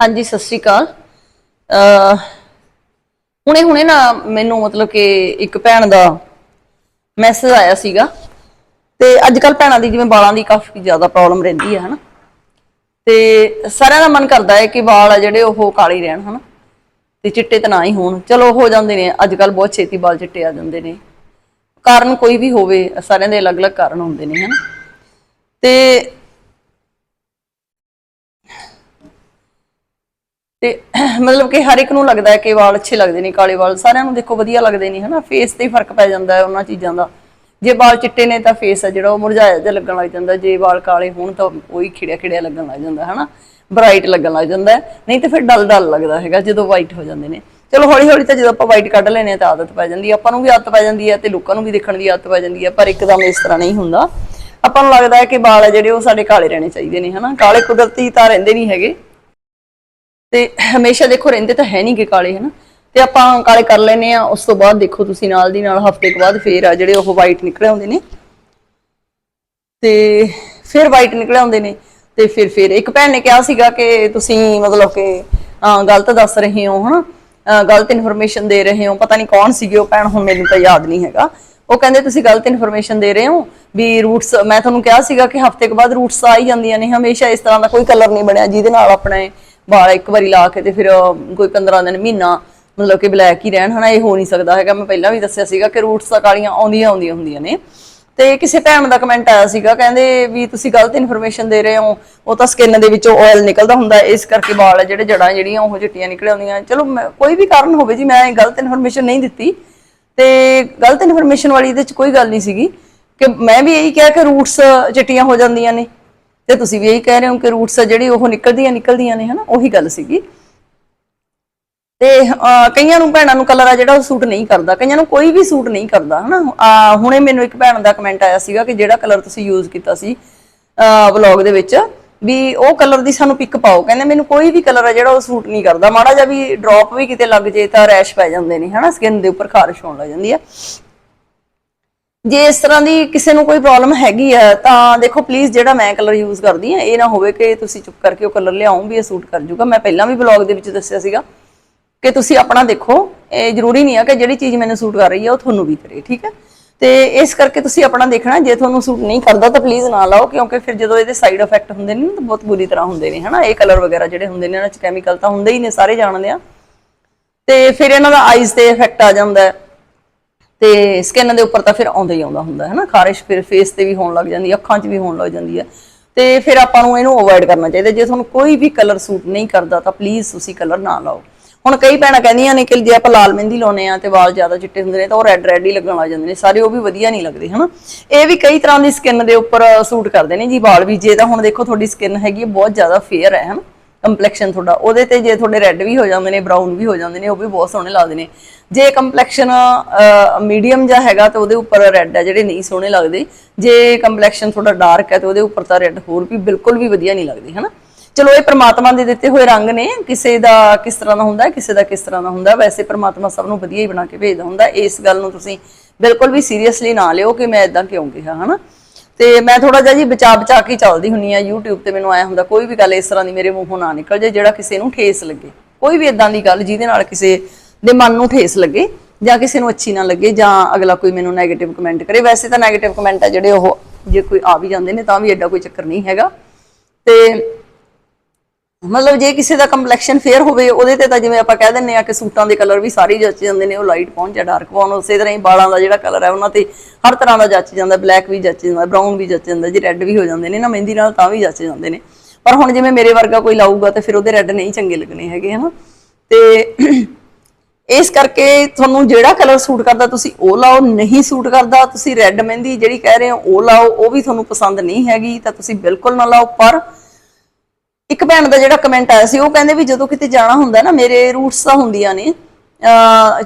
ਹਾਂਜੀ, ਸਤਿ ਸ਼੍ਰੀ ਅਕਾਲ। ਅ ਹੁਣੇ ਹੁਣੇ ਨਾ ਮੈਨੂੰ ਮਤਲਬ ਕਿ ਇੱਕ ਭੈਣ ਦਾ ਮੈਸੇਜ ਆਇਆ ਸੀਗਾ। ਤੇ ਅੱਜ ਕੱਲ ਭੈਣਾਂ ਦੀ ਜਿਵੇਂ ਵਾਲਾਂ ਦੀ ਕਾਫੀ ਜ਼ਿਆਦਾ ਪ੍ਰੋਬਲਮ ਰਹਿੰਦੀ ਹੈ, ਹਨਾ? ਤੇ ਸਾਰਿਆਂ ਦਾ ਮਨ ਕਰਦਾ ਹੈ ਕਿ ਵਾਲ ਆ ਜਿਹੜੇ ਉਹ ਕਾਲੇ ਹੀ ਰਹਿਣ, ਹਨਾ? ਤੇ ਚਿੱਟੇ ਤਾਂ ਨਾ ਹੀ ਹੋਣ। ਚਲੋ, ਹੋ ਜਾਂਦੇ ਨੇ। ਅੱਜ ਕੱਲ ਬਹੁਤ ਛੇਤੀ ਵਾਲ ਚਿੱਟੇ ਆ ਜਾਂਦੇ ਨੇ। ਕਾਰਨ ਕੋਈ ਵੀ ਹੋਵੇ, ਸਾਰਿਆਂ ਦੇ ਅਲੱਗ-ਅਲੱਗ ਕਾਰਨ ਹੁੰਦੇ ਨੇ, ਹਨਾ? ਤੇ ਤੇ ਮਤਲਬ ਕਿ ਹਰ ਇੱਕ ਨੂੰ ਲੱਗਦਾ ਹੈ ਕਿ ਵਾਲ ਅੱਛੇ ਲੱਗਦੇ ਨੇ, ਕਾਲੇ ਵਾਲ ਸਾਰਿਆਂ ਨੂੰ ਦੇਖੋ ਵਧੀਆ ਲੱਗਦੇ ਨੇ, ਹਨਾ? ਫੇਸ ਤੇ ਹੀ ਫ਼ਰਕ ਪੈ ਜਾਂਦਾ ਹੈ ਉਹਨਾਂ ਚੀਜ਼ਾਂ ਦਾ। ਜੇ ਵਾਲ ਚਿੱਟੇ ਨੇ ਤਾਂ ਫੇਸ ਆ ਜਿਹੜਾ, ਉਹ ਮੁਰਝਾਇਆ ਜਿਹਾ ਲੱਗਣ ਲੱਗ ਜਾਂਦਾ ਜੇ ਵਾਲ ਕਾਲੇ ਹੋਣ ਤਾਂ ਉਹੀ ਖਿੜਿਆ ਖਿੜਿਆ ਲੱਗਣ ਲੱਗ ਜਾਂਦਾ ਹਨਾ? ਬ੍ਰਾਈਟ ਲੱਗਣ ਲੱਗ ਜਾਂਦਾ ਨਹੀਂ ਤੇ ਫਿਰ ਡਲ ਡਲ ਲੱਗਦਾ ਹੈਗਾ ਜਦੋਂ ਵਾਈਟ ਹੋ ਜਾਂਦੇ ਨੇ। ਚਲੋ ਹੌਲੀ ਹੌਲੀ ਤਾਂ ਜਦੋਂ ਆਪਾਂ ਵਾਈਟ ਕੱਢ ਲੈਨੇ ਆ ਤਾਂ ਆਦਤ ਪੈ ਜਾਂਦੀ ਹੈ। ਆਪਾਂ ਨੂੰ ਵੀ ਆਦਤ ਪੈ ਜਾਂਦੀ ਹੈ ਤੇ ਲੋਕਾਂ ਨੂੰ ਵੀ ਦੇਖਣ ਦੀ ਆਦਤ ਪੈ ਜਾਂਦੀ ਹੈ, ਪਰ ਇੱਕਦਮ ਇਸ ਤਰ੍ਹਾਂ ਨਹੀਂ ਹੁੰਦਾ। ਆਪਾਂ ਨੂੰ ਲੱਗਦਾ ਹੈ ਕਿ ਵਾਲ ਆ ਜਿਹੜੇ, ਉਹ ਸਾਡੇ ਕਾਲੇ ਰਹਿਣੇ ਚਾਹੀਦੇ ਨੇ, ਹਨਾ? ਕਾਲੇ ਕੁਦਰਤੀ ਤਾਂ ਰਹਿੰਦੇ ਨਹੀਂ ਹੈਗੇ। ਤੇ ਹਮੇਸ਼ਾ ਦੇਖੋ ਰਹਿੰਦੇ ਤਾਂ ਹੈ ਨਹੀਂ ਕਿ ਕਾਲੇ ਹਨਾ? ਤੇ ਆਪਾਂ ਕਾਲੇ ਕਰ ਲੈਨੇ ਆ ਉਸ ਤੋਂ ਬਾਅਦ ਦੇਖੋ ਤੁਸੀਂ ਨਾਲ ਦੀ ਨਾਲ ਹਫ਼ਤੇ ਕੁ ਬਾਅਦ ਫੇਰ ਆ ਜਿਹੜੇ ਉਹ ਵਾਈਟ ਨਿਕਲੇ ਆਉਂਦੇ ਨੇ। ਤੇ ਫਿਰ ਵਾਈਟ ਨਿਕਲੇ ਆਉਂਦੇ ਨੇ ਤੇ ਫਿਰ ਫਿਰ ਇੱਕ ਭੈਣ ਨੇ ਕਿਹਾ ਸੀਗਾ ਕਿ ਤੁਸੀਂ ਮਤਲਬ ਕਿ ਗਲਤ ਦੱਸ ਰਹੇ ਹੋ ਹਨਾ? ਅਹ, ਗਲਤ ਇਨਫੋਰਮੇਸ਼ਨ ਦੇ ਰਹੇ ਹੋ ਪਤਾ ਨਹੀਂ ਕੌਣ ਸੀਗੇ ਉਹ ਭੈਣ ਹੁਣ ਮੈਨੂੰ ਤਾਂ ਯਾਦ ਨਹੀਂ ਹੈਗਾ। ਉਹ ਕਹਿੰਦੇ ਤੁਸੀਂ ਗਲਤ ਇਨਫੋਰਮੇਸ਼ਨ ਦੇ ਰਹੇ ਹੋ ਵੀ ਰੂਟਸ ਮੈਂ ਤੁਹਾਨੂੰ ਕਿਹਾ ਸੀਗਾ ਕਿ ਹਫ਼ਤੇ ਕੁ ਬਾਅਦ ਰੂਟਸ ਆ ਹੀ ਜਾਂਦੀਆਂ ਨੇ ਹਮੇਸ਼ਾ ਇਸ ਤਰ੍ਹਾਂ ਦਾ ਕੋਈ ਕਲਰ ਨਹੀਂ ਬਣਿਆ ਜਿਹਦੇ ਨਾਲ ਆਪਣੇ ਵਾਲ ਇੱਕ ਵਾਰੀ ਲਾ ਕੇ ਤੇ ਫਿਰ ਕੋਈ 15 ਦਿਨ ਮਹੀਨਾ ਮਤਲਬ ਕਿ ਬਲੈਕ ਹੀ ਰਹਿਣ, ਹਨਾ, ਇਹ ਹੋ ਨਹੀਂ ਸਕਦਾ ਹੈਗਾ। ਮੈਂ ਪਹਿਲਾਂ ਵੀ ਦੱਸਿਆ ਸੀਗਾ ਕਿ ਰੂਟਸ ਤਾਂ ਕਾਲੀਆਂ ਆਉਂਦੀਆਂ ਆਉਂਦੀਆਂ ਹੁੰਦੀਆਂ ਨੇ। ਤੇ ਕਿਸੇ ਭੈਣ ਦਾ ਕਮੈਂਟ ਆਇਆ ਸੀਗਾ, ਕਹਿੰਦੇ ਵੀ ਤੁਸੀਂ ਗਲਤ ਇਨਫੋਰਮੇਸ਼ਨ ਦੇ ਰਹੇ ਹੋ, ਉਹ ਤਾਂ ਸਕਿਨ ਦੇ ਵਿੱਚੋਂ ਆਇਲ ਨਿਕਲਦਾ ਹੁੰਦਾ, ਇਸ ਕਰਕੇ ਵਾਲ ਜਿਹੜੇ ਜੜਾਂ ਜਿਹੜੀਆਂ, ਉਹ ਚਿੱਟੀਆਂ ਨਿਕਲ ਆਉਂਦੀਆਂ ਚਲੋ, ਮੈਂ- ਕੋਈ ਵੀ ਕਾਰਨ ਹੋਵੇ ਜੀ, ਮੈਂ ਗਲਤ ਇਨਫੋਰਮੇਸ਼ਨ ਨਹੀਂ ਦਿੱਤੀ। ਤੇ ਗਲਤ ਇਨਫੋਰਮੇਸ਼ਨ ਵਾਲੀ ਇਹਦੇ ਚ ਕੋਈ ਗੱਲ ਨਹੀਂ ਸੀਗੀ ਕਿ ਮੈਂ ਵੀ ਇਹੀ ਕਿਹਾ ਕਿ ਰੂਟਸ ਚਿੱਟੀਆਂ ਹੋ ਜਾਂਦੀਆਂ ਨੇ। ਤੇ ਤੁਸੀਂ ਵੀ ਇਹੀ ਕਹਿ ਰਹੇ ਹੋ ਕਿ ਰੂਟਸ ਜਿਹੜੀ ਉਹ ਨਿਕਲਦੀਆਂ ਨਿਕਲਦੀਆਂ ਨੇ, ਹਨਾ? ਉਹੀ ਗੱਲ ਸੀਗੀ। ਤੇ ਕਈਆਂ ਨੂੰ ਭੈਣਾਂ ਨੂੰ ਕਲਰ ਆ ਜਿਹੜਾ ਉਹ ਸੂਟ ਨਹੀਂ ਕਰਦਾ। ਕਈਆਂ ਨੂੰ ਕੋਈ ਵੀ ਸੂਟ ਨਹੀਂ ਕਰਦਾ, ਹਨਾ? ਹੁਣੇ ਮੈਨੂੰ ਇੱਕ ਭੈਣ ਦਾ ਕਮੈਂਟ ਆਇਆ ਸੀਗਾ ਕਿ ਜਿਹੜਾ ਕਲਰ ਤੁਸੀਂ ਯੂਜ਼ ਕੀਤਾ ਸੀ ਵਲੌਗ ਦੇ ਵਿੱਚ, ਵੀ ਉਹ ਕਲਰ ਦੀ ਸਾਨੂੰ ਪਿਕ ਪਾਓ। ਕਹਿੰਦੇ ਮੈਨੂੰ ਕੋਈ ਵੀ ਕਲਰ ਆ ਜਿਹੜਾ ਉਹ ਸੂਟ ਨਹੀਂ ਕਰਦਾ। ਮਾੜਾ ਜਿਹਾ ਵੀ ਡ੍ਰੌਪ ਵੀ ਕਿਤੇ ਲੱਗ ਜੇ ਤਾਂ ਰੈਸ਼ ਪੈ ਜਾਂਦੇ ਨੇ, ਹਨਾ? ਸਕਿਨ ਦੇ ਉੱਪਰ ਖਾਰਸ਼ ਹੋਣ ਲੱਗ ਜਾਂਦੀ ਆ। ਜੇ ਇਸ ਤਰ੍ਹਾਂ ਦੀ ਕਿਸੇ ਨੂੰ ਕੋਈ ਪ੍ਰੋਬਲਮ ਹੈਗੀ ਆ, ਤਾਂ ਦੇਖੋ ਪਲੀਜ਼ ਜਿਹੜਾ ਮੈਂ ਕਲਰ ਯੂਜ਼ ਕਰਦੀ ਆ ਇਹ ਨਾ ਹੋਵੇ ਕਿ ਤੁਸੀਂ ਚੁੱਪ ਕਰਕੇ ਉਹ ਕਲਰ ਲਿਆਓ, ਵੀ ਇਹ ਸੂਟ ਕਰ ਜੂਗਾ। ਮੈਂ ਪਹਿਲਾਂ ਵੀ ਵਲੌਗ ਦੇ ਵਿੱਚ ਦੱਸਿਆ ਸੀਗਾ ਕਿ ਤੁਸੀਂ ਆਪਣਾ ਦੇਖੋ, ਇਹ ਜ਼ਰੂਰੀ ਨਹੀਂ ਆ ਕਿ ਜਿਹੜੀ ਚੀਜ਼ ਮੈਨੂੰ ਸੂਟ ਕਰ ਰਹੀ ਆ, ਉਹ ਤੁਹਾਨੂੰ ਵੀ ਕਰੇ, ਠੀਕ ਹੈ? ਤੇ ਇਸ ਕਰਕੇ ਤੁਸੀਂ ਆਪਣਾ ਦੇਖਣਾ, ਜੇ ਤੁਹਾਨੂੰ ਸੂਟ ਨਹੀਂ ਕਰਦਾ ਤਾਂ ਪਲੀਜ਼ ਨਾ ਲਾਓ, ਕਿਉਂਕਿ ਫਿਰ ਜਦੋਂ ਇਹਦੇ ਸਾਈਡ ਇਫੈਕਟ ਹੁੰਦੇ ਨੇ ਨਾ, ਤਾਂ ਬਹੁਤ ਬੁਰੀ ਤਰ੍ਹਾਂ ਹੁੰਦੇ ਨੇ, ਹਨਾ? ਇਹ ਕਲਰ ਵਗੈਰਾ ਜਿਹੜੇ ਹੁੰਦੇ ਨੇ, ਇਹਨਾਂ 'ਚ ਕੈਮੀਕਲ ਤਾਂ ਹੁੰਦੇ ਹੀ ਨੇ, ਸਾਰੇ ਜਾਣਦੇ ਆ। ਤੇ ਫਿਰ ਇਹਨਾਂ ਦਾ ਆਈਜ਼ ਤੇ ਇਫੈਕਟ ਆ ਜਾਂਦਾ ਹੈ। ਤੇ ਸਕਿਨ ਦੇ ਉੱਪਰ ਤਾਂ ਫਿਰ ਆਉਂਦਾ ਹੀ ਆਉਂਦਾ ਹੁੰਦਾ ਹੈ ਨਾ ਖਾਰਿਸ਼ ਫਿਰ ਫੇਸ ਤੇ ਵੀ ਹੋਣ ਲੱਗ ਜਾਂਦੀ ਹੈ ਅੱਖਾਂ 'ਚ ਵੀ ਹੋਣ ਲੱਗ ਜਾਂਦੀ ਹੈ ਤੇ ਫਿਰ ਆਪਾਂ ਨੂੰ ਇਹਨੂੰ ਅਵੋਇਡ ਕਰਨਾ ਚਾਹੀਦਾ, ਜੇ ਤੁਹਾਨੂੰ ਕੋਈ ਵੀ ਕਲਰ ਸੂਟ ਨਹੀਂ ਕਰਦਾ, ਤਾਂ ਪਲੀਜ਼ ਤੁਸੀਂ ਕਲਰ ਨਾ ਲਾਓ। ਹੁਣ ਕਈ ਭੈਣਾਂ ਕਹਿੰਦੀਆਂ ਨੇ ਕਿ ਜੇ ਆਪਾਂ ਲਾਲ ਮਹਿੰਦੀ ਲਾਉਨੇ ਆ ਤੇ ਵਾਲ ਜ਼ਿਆਦਾ ਚਿੱਟੇ ਹੁੰਦੇ ਨੇ, ਤਾਂ ਉਹ ਰੈੱਡ ਰੈੱਡ ਹੀ ਲੱਗਣ ਲੱਗ ਜਾਂਦੇ ਨੇ, ਸਾਰੇ ਉਹ ਵੀ ਵਧੀਆ ਨਹੀਂ ਲੱਗਦੇ, ਹਨਾ? ਇਹ ਵੀ ਕਈ ਤਰ੍ਹਾਂ ਦੀ ਸਕਿਨ ਦੇ ਉੱਪਰ ਸੂਟ ਕਰਦੇ ਨੇ ਜੀ ਵਾਲ ਵੀ, ਜੇ ਤਾਂ ਹੁਣ ਦੇਖੋ ਤੁਹਾਡੀ ਸਕਿਨ ਹੈਗੀ ਬਹੁਤ ਜ਼ਿਆਦਾ ਫੇਅਰ ਹੈ, ਹਨਾ? ਕੰਪਲੈਕਸ਼ਨ ਤੁਹਾਡਾ, ਉਹਦੇ ਤੇ ਜੇ ਤੁਹਾਡੇ ਰੈੱਡ ਵੀ ਹੋ ਜਾਂਦੇ ਨੇ ਬਰਾਊਨ ਵੀ ਹੋ ਜਾਂਦੇ ਨੇ, ਉਹ ਵੀ ਬਹੁਤ ਸੋਹਣੇ ਲੱਗਦੇ ਨੇ। ਜੇ ਕੰਪਲੈਕਸ਼ਨ ਮੀਡੀਅਮ ਜਾਂ ਹੈਗਾ ਤਾਂ ਉਹਦੇ ਉੱਪਰ ਰੈੱਡ ਹੈ ਜਿਹੜੇ ਨਹੀਂ ਸੋਹਣੇ ਲੱਗਦੇ। ਜੇ ਕੰਪਲੈਕਸ਼ਨ ਤੁਹਾਡਾ ਡਾਰਕ ਹੈ ਤਾਂ ਉਹਦੇ ਉੱਪਰ ਤਾਂ ਰੈੱਡ ਹੋਰ ਵੀ ਬਿਲਕੁਲ ਵੀ ਵਧੀਆ ਨਹੀਂ ਲੱਗਦੇ, ਹਨਾ? ਚਲੋ, ਇਹ ਪ੍ਰਮਾਤਮਾ ਦੇ ਦਿੱਤੇ ਹੋਏ ਰੰਗ ਨੇ। ਕਿਸੇ ਦਾ ਕਿਸ ਤਰ੍ਹਾਂ ਦਾ ਹੁੰਦਾ, ਕਿਸੇ ਦਾ ਕਿਸ ਤਰ੍ਹਾਂ ਦਾ ਹੁੰਦਾ, ਵੈਸੇ ਪ੍ਰਮਾਤਮਾ ਸਭ ਨੂੰ ਵਧੀਆ ਹੀ ਬਣਾ ਕੇ ਭੇਜਦਾ ਹੁੰਦਾ। ਇਸ ਗੱਲ ਨੂੰ ਤੁਸੀਂ ਬਿਲਕੁਲ ਵੀ ਸੀਰੀਅਸਲੀ ਨਾ ਲਿਓ ਕਿ ਮੈਂ ਇਦਾਂ ਕਿਉਂ ਕਿਹਾ, ਹਨਾ? ਤੇ ਮੈਂ ਥੋੜਾ ਜਿਹਾ ਜੀ ਬਚਾ ਬਚਾ ਕੇ ਚੱਲਦੀ ਹੁੰਨੀ ਆ YouTube ਤੇ ਮੈਨੂੰ ਆਇਆ ਹੁੰਦਾ, ਕੋਈ ਵੀ ਗੱਲ ਇਸ ਤਰ੍ਹਾਂ ਦੀ ਮੇਰੇ ਮੂੰਹੋਂ ਨਾ ਨਿਕਲ ਜਾਏ, ਜਿਹੜਾ ਕਿਸੇ ਨੂੰ ਠੇਸ ਲੱਗੇ। ਕੋਈ ਵੀ ਇਦਾਂ ਦੀ ਗੱਲ ਜਿਹਦੇ ਨਾਲ ਕਿਸੇ ਦੇ ਮਨ ਨੂੰ ਠੇਸ ਲੱਗੇ ਜਾਂ ਕਿਸੇ ਨੂੰ ਅੱਛੀ ਨਾ ਲੱਗੇ ਜਾਂ ਅਗਲਾ ਕੋਈ ਮੈਨੂੰ 네ਗੇਟਿਵ ਕਮੈਂਟ ਕਰੇ। ਵੈਸੇ ਤਾਂ 네ਗੇਟਿਵ ਕਮੈਂਟ ਆ ਜਿਹੜੇ ਉਹ ਜੇ ਕੋਈ ਆ ਵੀ ਜਾਂਦੇ ਨੇ ਤਾਂ ਵੀ ਐਡਾ ਕੋਈ ਚੱਕਰ ਨਹੀਂ ਹੈਗਾ। ਤੇ ਮਤਲਬ ਜੇ ਕਿਸੇ ਦਾ ਕੰਪਲੈਕਸ਼ਨ ਫੇਅਰ ਹੋਵੇ, ਉਹਦੇ ਤੇ ਤਾਂ ਜਿਵੇਂ ਆਪਾਂ ਕਹਿ ਦਿੰਨੇ ਆ ਕਿ ਸੂਟਾਂ ਦੇ ਕਲਰ ਵੀ ਸਾਰੇ ਜੱਚ ਜਾਂਦੇ ਨੇ, ਉਹ ਲਾਈਟ ਪਹੁੰਚ ਜਾਂ ਡਾਰਕ ਪਾਉਣ ਉਸੇ ਤਰ੍ਹਾਂ ਹੀ ਵਾਲਾਂ ਦਾ ਜਿਹੜਾ ਕਲਰ ਹੈ, ਉਹਨਾਂ ਤੇ ਹਰ ਤਰ੍ਹਾਂ ਦਾ ਜੱਚ ਜਾਂਦਾ ਬਲੈਕ ਵੀ ਜੱਚ ਜਾਂਦਾ ਬਰਾਊਨ ਵੀ ਜੱਚ ਜਾਂਦਾ, ਜੀ ਰੈੱਡ ਵੀ ਹੋ ਜਾਂਦੇ ਨੇ ਨਾ, ਮਹਿੰਦੀ ਨਾਲ ਤਾਂ ਵੀ ਜੱਚ ਜਾਂਦੇ ਨੇ। ਪਰ ਹੁਣ ਜਿਵੇਂ ਮੇਰੇ ਵਰਗਾ ਕੋਈ ਲਾਊਗਾ, ਤੇ ਫਿਰ ਉਹਦੇ ਰੈੱਡ ਨਹੀਂ ਚੰਗੇ ਲੱਗਣੇ ਹੈਗੇ, ਹਨਾ? ਤੇ ਇਸ ਕਰਕੇ ਤੁਹਾਨੂੰ ਜਿਹੜਾ ਕਲਰ ਸੂਟ ਕਰਦਾ, ਤੁਸੀਂ ਉਹ ਲਾਓ, ਨਹੀਂ ਸੂਟ ਕਰਦਾ, ਤੁਸੀਂ ਰੈੱਡ ਮਹਿੰਦੀ ਜਿਹੜੀ ਕਹਿ ਰਹੇ ਹੋ, ਉਹ ਲਾਓ, ਉਹ ਵੀ ਤੁਹਾਨੂੰ ਪਸੰਦ ਨਹੀਂ ਹੈਗੀ, ਤਾਂ ਤੁਸੀਂ ਬਿਲਕੁਲ ਨਾ ਲਾਓ, ਪਰ ਇੱਕ ਭੈਣ ਦਾ ਜਿਹੜਾ ਕਮੈਂਟ ਆਇਆ ਸੀ, ਉਹ ਕਹਿੰਦੇ ਵੀ ਜਦੋਂ ਕਿਤੇ ਜਾਣਾ ਹੁੰਦਾ ਨਾ, ਮੇਰੇ ਰੂਟਸ ਤਾਂ ਹੁੰਦੀਆਂ ਨੇ।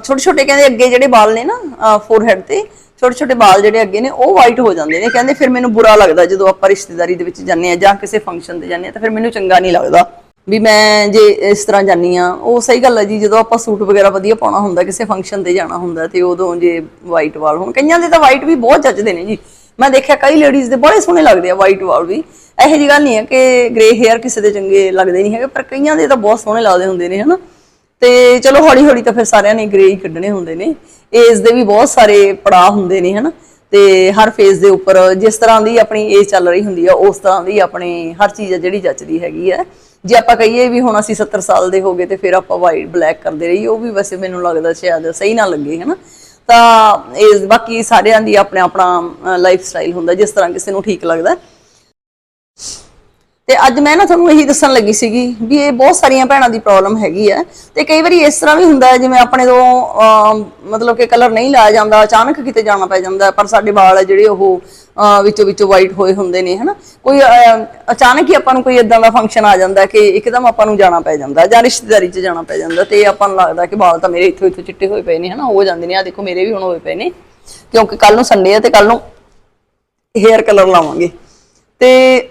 ਛੋਟੇ ਛੋਟੇ ਕਹਿੰਦੇ ਅੱਗੇ ਜਿਹੜੇ ਵਾਲ ਨੇ ਨਾ ਫੋਰਹੈਡ ਤੇ ਛੋਟੇ ਛੋਟੇ ਵਾਲ ਜਿਹੜੇ ਅੱਗੇ ਨੇ, ਉਹ ਵਾਈਟ ਹੋ ਜਾਂਦੇ ਨੇ। ਕਹਿੰਦੇ ਫਿਰ ਮੈਨੂੰ ਬੁਰਾ ਲੱਗਦਾ ਜਦੋਂ ਆਪਾਂ ਰਿਸ਼ਤੇਦਾਰੀ ਦੇ ਵਿੱਚ ਜਾਂਦੇ ਆ ਜਾਂ ਕਿਸੇ ਫੰਕਸ਼ਨ ਤੇ ਜਾਂਦੇ ਆ ਤਾਂ ਫਿਰ ਮੈਨੂੰ ਚੰਗਾ ਨਹੀਂ ਲੱਗਦਾ ਵੀ ਮੈਂ ਜੇ ਇਸ ਤਰ੍ਹਾਂ ਜਾਨੀ ਆ ਉਹ ਸਹੀ ਗੱਲ ਹੈ ਜੀ, ਜਦੋਂ ਆਪਾਂ ਸੂਟ ਵਗੈਰਾ ਵਧੀਆ ਪਾਉਣਾ ਹੁੰਦਾ, ਕਿਸੇ ਫੰਕਸ਼ਨ ਤੇ ਜਾਣਾ ਹੁੰਦਾ ਤੇ ਉਦੋਂ ਜੇ ਵਾਈਟ ਵਾਲ ਹੋਣ, ਕਈਆਂ ਦੇ ਤਾਂ ਵਾਈਟ ਵੀ ਬਹੁਤ ਜੱਚਦੇ ਨੇ ਜੀ। ਮੈਂ ਦੇਖਿਆ ਕਈ ਲੇਡੀਜ਼ ਦੇ ਬੜੇ ਸੋਹਣੇ ਲੱਗਦੇ ਆ ਵਾਈਟ ਵਾਲ ਵੀ। ਇਹੋ ਜਿਹੀ ਗੱਲ ਨਹੀਂ ਹੈ ਕਿ ਗ੍ਰੇ ਹੇਅਰ ਕਿਸੇ ਦੇ ਚੰਗੇ ਲੱਗਦੇ ਨਹੀਂ ਹੈਗੇ, ਪਰ ਕਈਆਂ ਦੇ ਤਾਂ ਬਹੁਤ ਸੋਹਣੇ ਲੱਗਦੇ ਹੁੰਦੇ ਨੇ, ਹਨਾ। ਤੇ ਚਲੋ ਹੌਲੀ ਹੌਲੀ ਤਾਂ ਫਿਰ ਸਾਰਿਆਂ ਨੇ ਗ੍ਰੇ ਹੀ ਕੱਢਣੇ ਹੁੰਦੇ ਨੇ। ਏਜ ਦੇ ਵੀ ਬਹੁਤ ਸਾਰੇ ਪੜਾਅ ਹੁੰਦੇ ਨੇ, ਹਨਾ। ਤੇ ਹਰ ਫੇਜ਼ ਦੇ ਉੱਪਰ ਜਿਸ ਤਰ੍ਹਾਂ ਦੀ ਆਪਣੀ ਏਜ ਚੱਲ ਰਹੀ ਹੁੰਦੀ ਆ, ਉਸ ਤਰ੍ਹਾਂ ਦੀ ਆਪਣੀ ਹਰ ਚੀਜ਼ ਆ ਜਿਹੜੀ ਜੱਚਦੀ ਹੈਗੀ ਆ। ਜੇ ਆਪਾਂ ਕਹੀਏ ਵੀ ਹੁਣ ਅਸੀਂ 70 ਸਾਲ ਦੇ ਹੋ ਗਏ ਤੇ ਫਿਰ ਆਪਾਂ ਵਾਈਟ ਬਲੈਕ ਕਰਦੇ ਰਹੀ ਉਹ ਵੀ ਵੈਸੇ ਮੈਨੂੰ ਲੱਗਦਾ ਸ਼ਾਇਦ ਸਹੀ ਨਾ ਲੱਗੇ, ਹਨਾ। ਤਾਂ ਇਹ ਬਾਕੀ ਸਾਰਿਆਂ ਦੀ ਆਪਣਾ ਆਪਣਾ ਲਾਈਫ ਸਟਾਈਲ ਹੁੰਦਾ, ਜਿਸ ਤਰ੍ਹਾਂ ਕਿਸੇ ਨੂੰ ਠੀਕ ਲੱਗਦਾ। ਤੇ ਅੱਜ ਮੈਂ ਨਾ ਤੁਹਾਨੂੰ ਇਹੀ ਦੱਸਣ ਲੱਗੀ ਸੀਗੀ ਵੀ ਇਹ ਬਹੁਤ ਸਾਰੀਆਂ ਭੈਣਾਂ ਦੀ ਪ੍ਰੋਬਲਮ ਹੈਗੀ ਹੈ ਤੇ ਕਈ ਵਾਰੀ ਇਸ ਤਰ੍ਹਾਂ ਵੀ ਹੁੰਦਾ ਹੈ, ਜਿਵੇਂ ਆਪਣੇ ਤੋਂ ਮਤਲਬ ਕਿ ਕਲਰ ਨਹੀਂ ਲਾਇਆ ਜਾਂਦਾ, ਅਚਾਨਕ ਕਿਤੇ ਜਾਣਾ ਪੈ ਜਾਂਦਾ ਪਰ ਸਾਡੇ ਵਾਲ ਜਿਹੜੇ ਉਹ ਵਿੱਚੋਂ ਵਿੱਚੋਂ ਵਾਈਟ ਹੋਏ ਹੁੰਦੇ ਨੇ, ਹਨਾ? ਕੋਈ ਅਚਾਨਕ ਹੀ ਆਪਾਂ ਨੂੰ ਕੋਈ ਇਦਾਂ ਦਾ ਫੰਕਸ਼ਨ ਆ ਜਾਂਦਾ ਕਿ ਇੱਕਦਮ ਆਪਾਂ ਨੂੰ ਜਾਣਾ ਪੈ ਜਾਂਦਾ ਜਾਂ ਰਿਸ਼ਤੇਦਾਰੀ 'ਚ ਜਾਣਾ ਪੈ ਜਾਂਦਾ ਤੇ ਆਪਾਂ ਨੂੰ ਲੱਗਦਾ ਕਿ ਵਾਲ ਤਾਂ ਮੇਰੇ ਇੱਥੋਂ ਇੱਥੋਂ ਚਿੱਟੇ ਹੋਏ ਪਏ ਨੇ, ਹਨਾ? ਹੋ ਜਾਂਦੇ ਨੇ ਆ ਦੇਖੋ, ਮੇਰੇ ਵੀ ਹੁਣ ਹੋਏ ਪਏ ਨੇ, ਕਿਉਂਕਿ ਕੱਲ ਨੂੰ ਸੰਡੇ ਹੈ ਤੇ ਕੱਲ ਨੂੰ ਹੇਅਰ ਕਲਰ ਲਾਵਾਂਗੇ। ਤੇ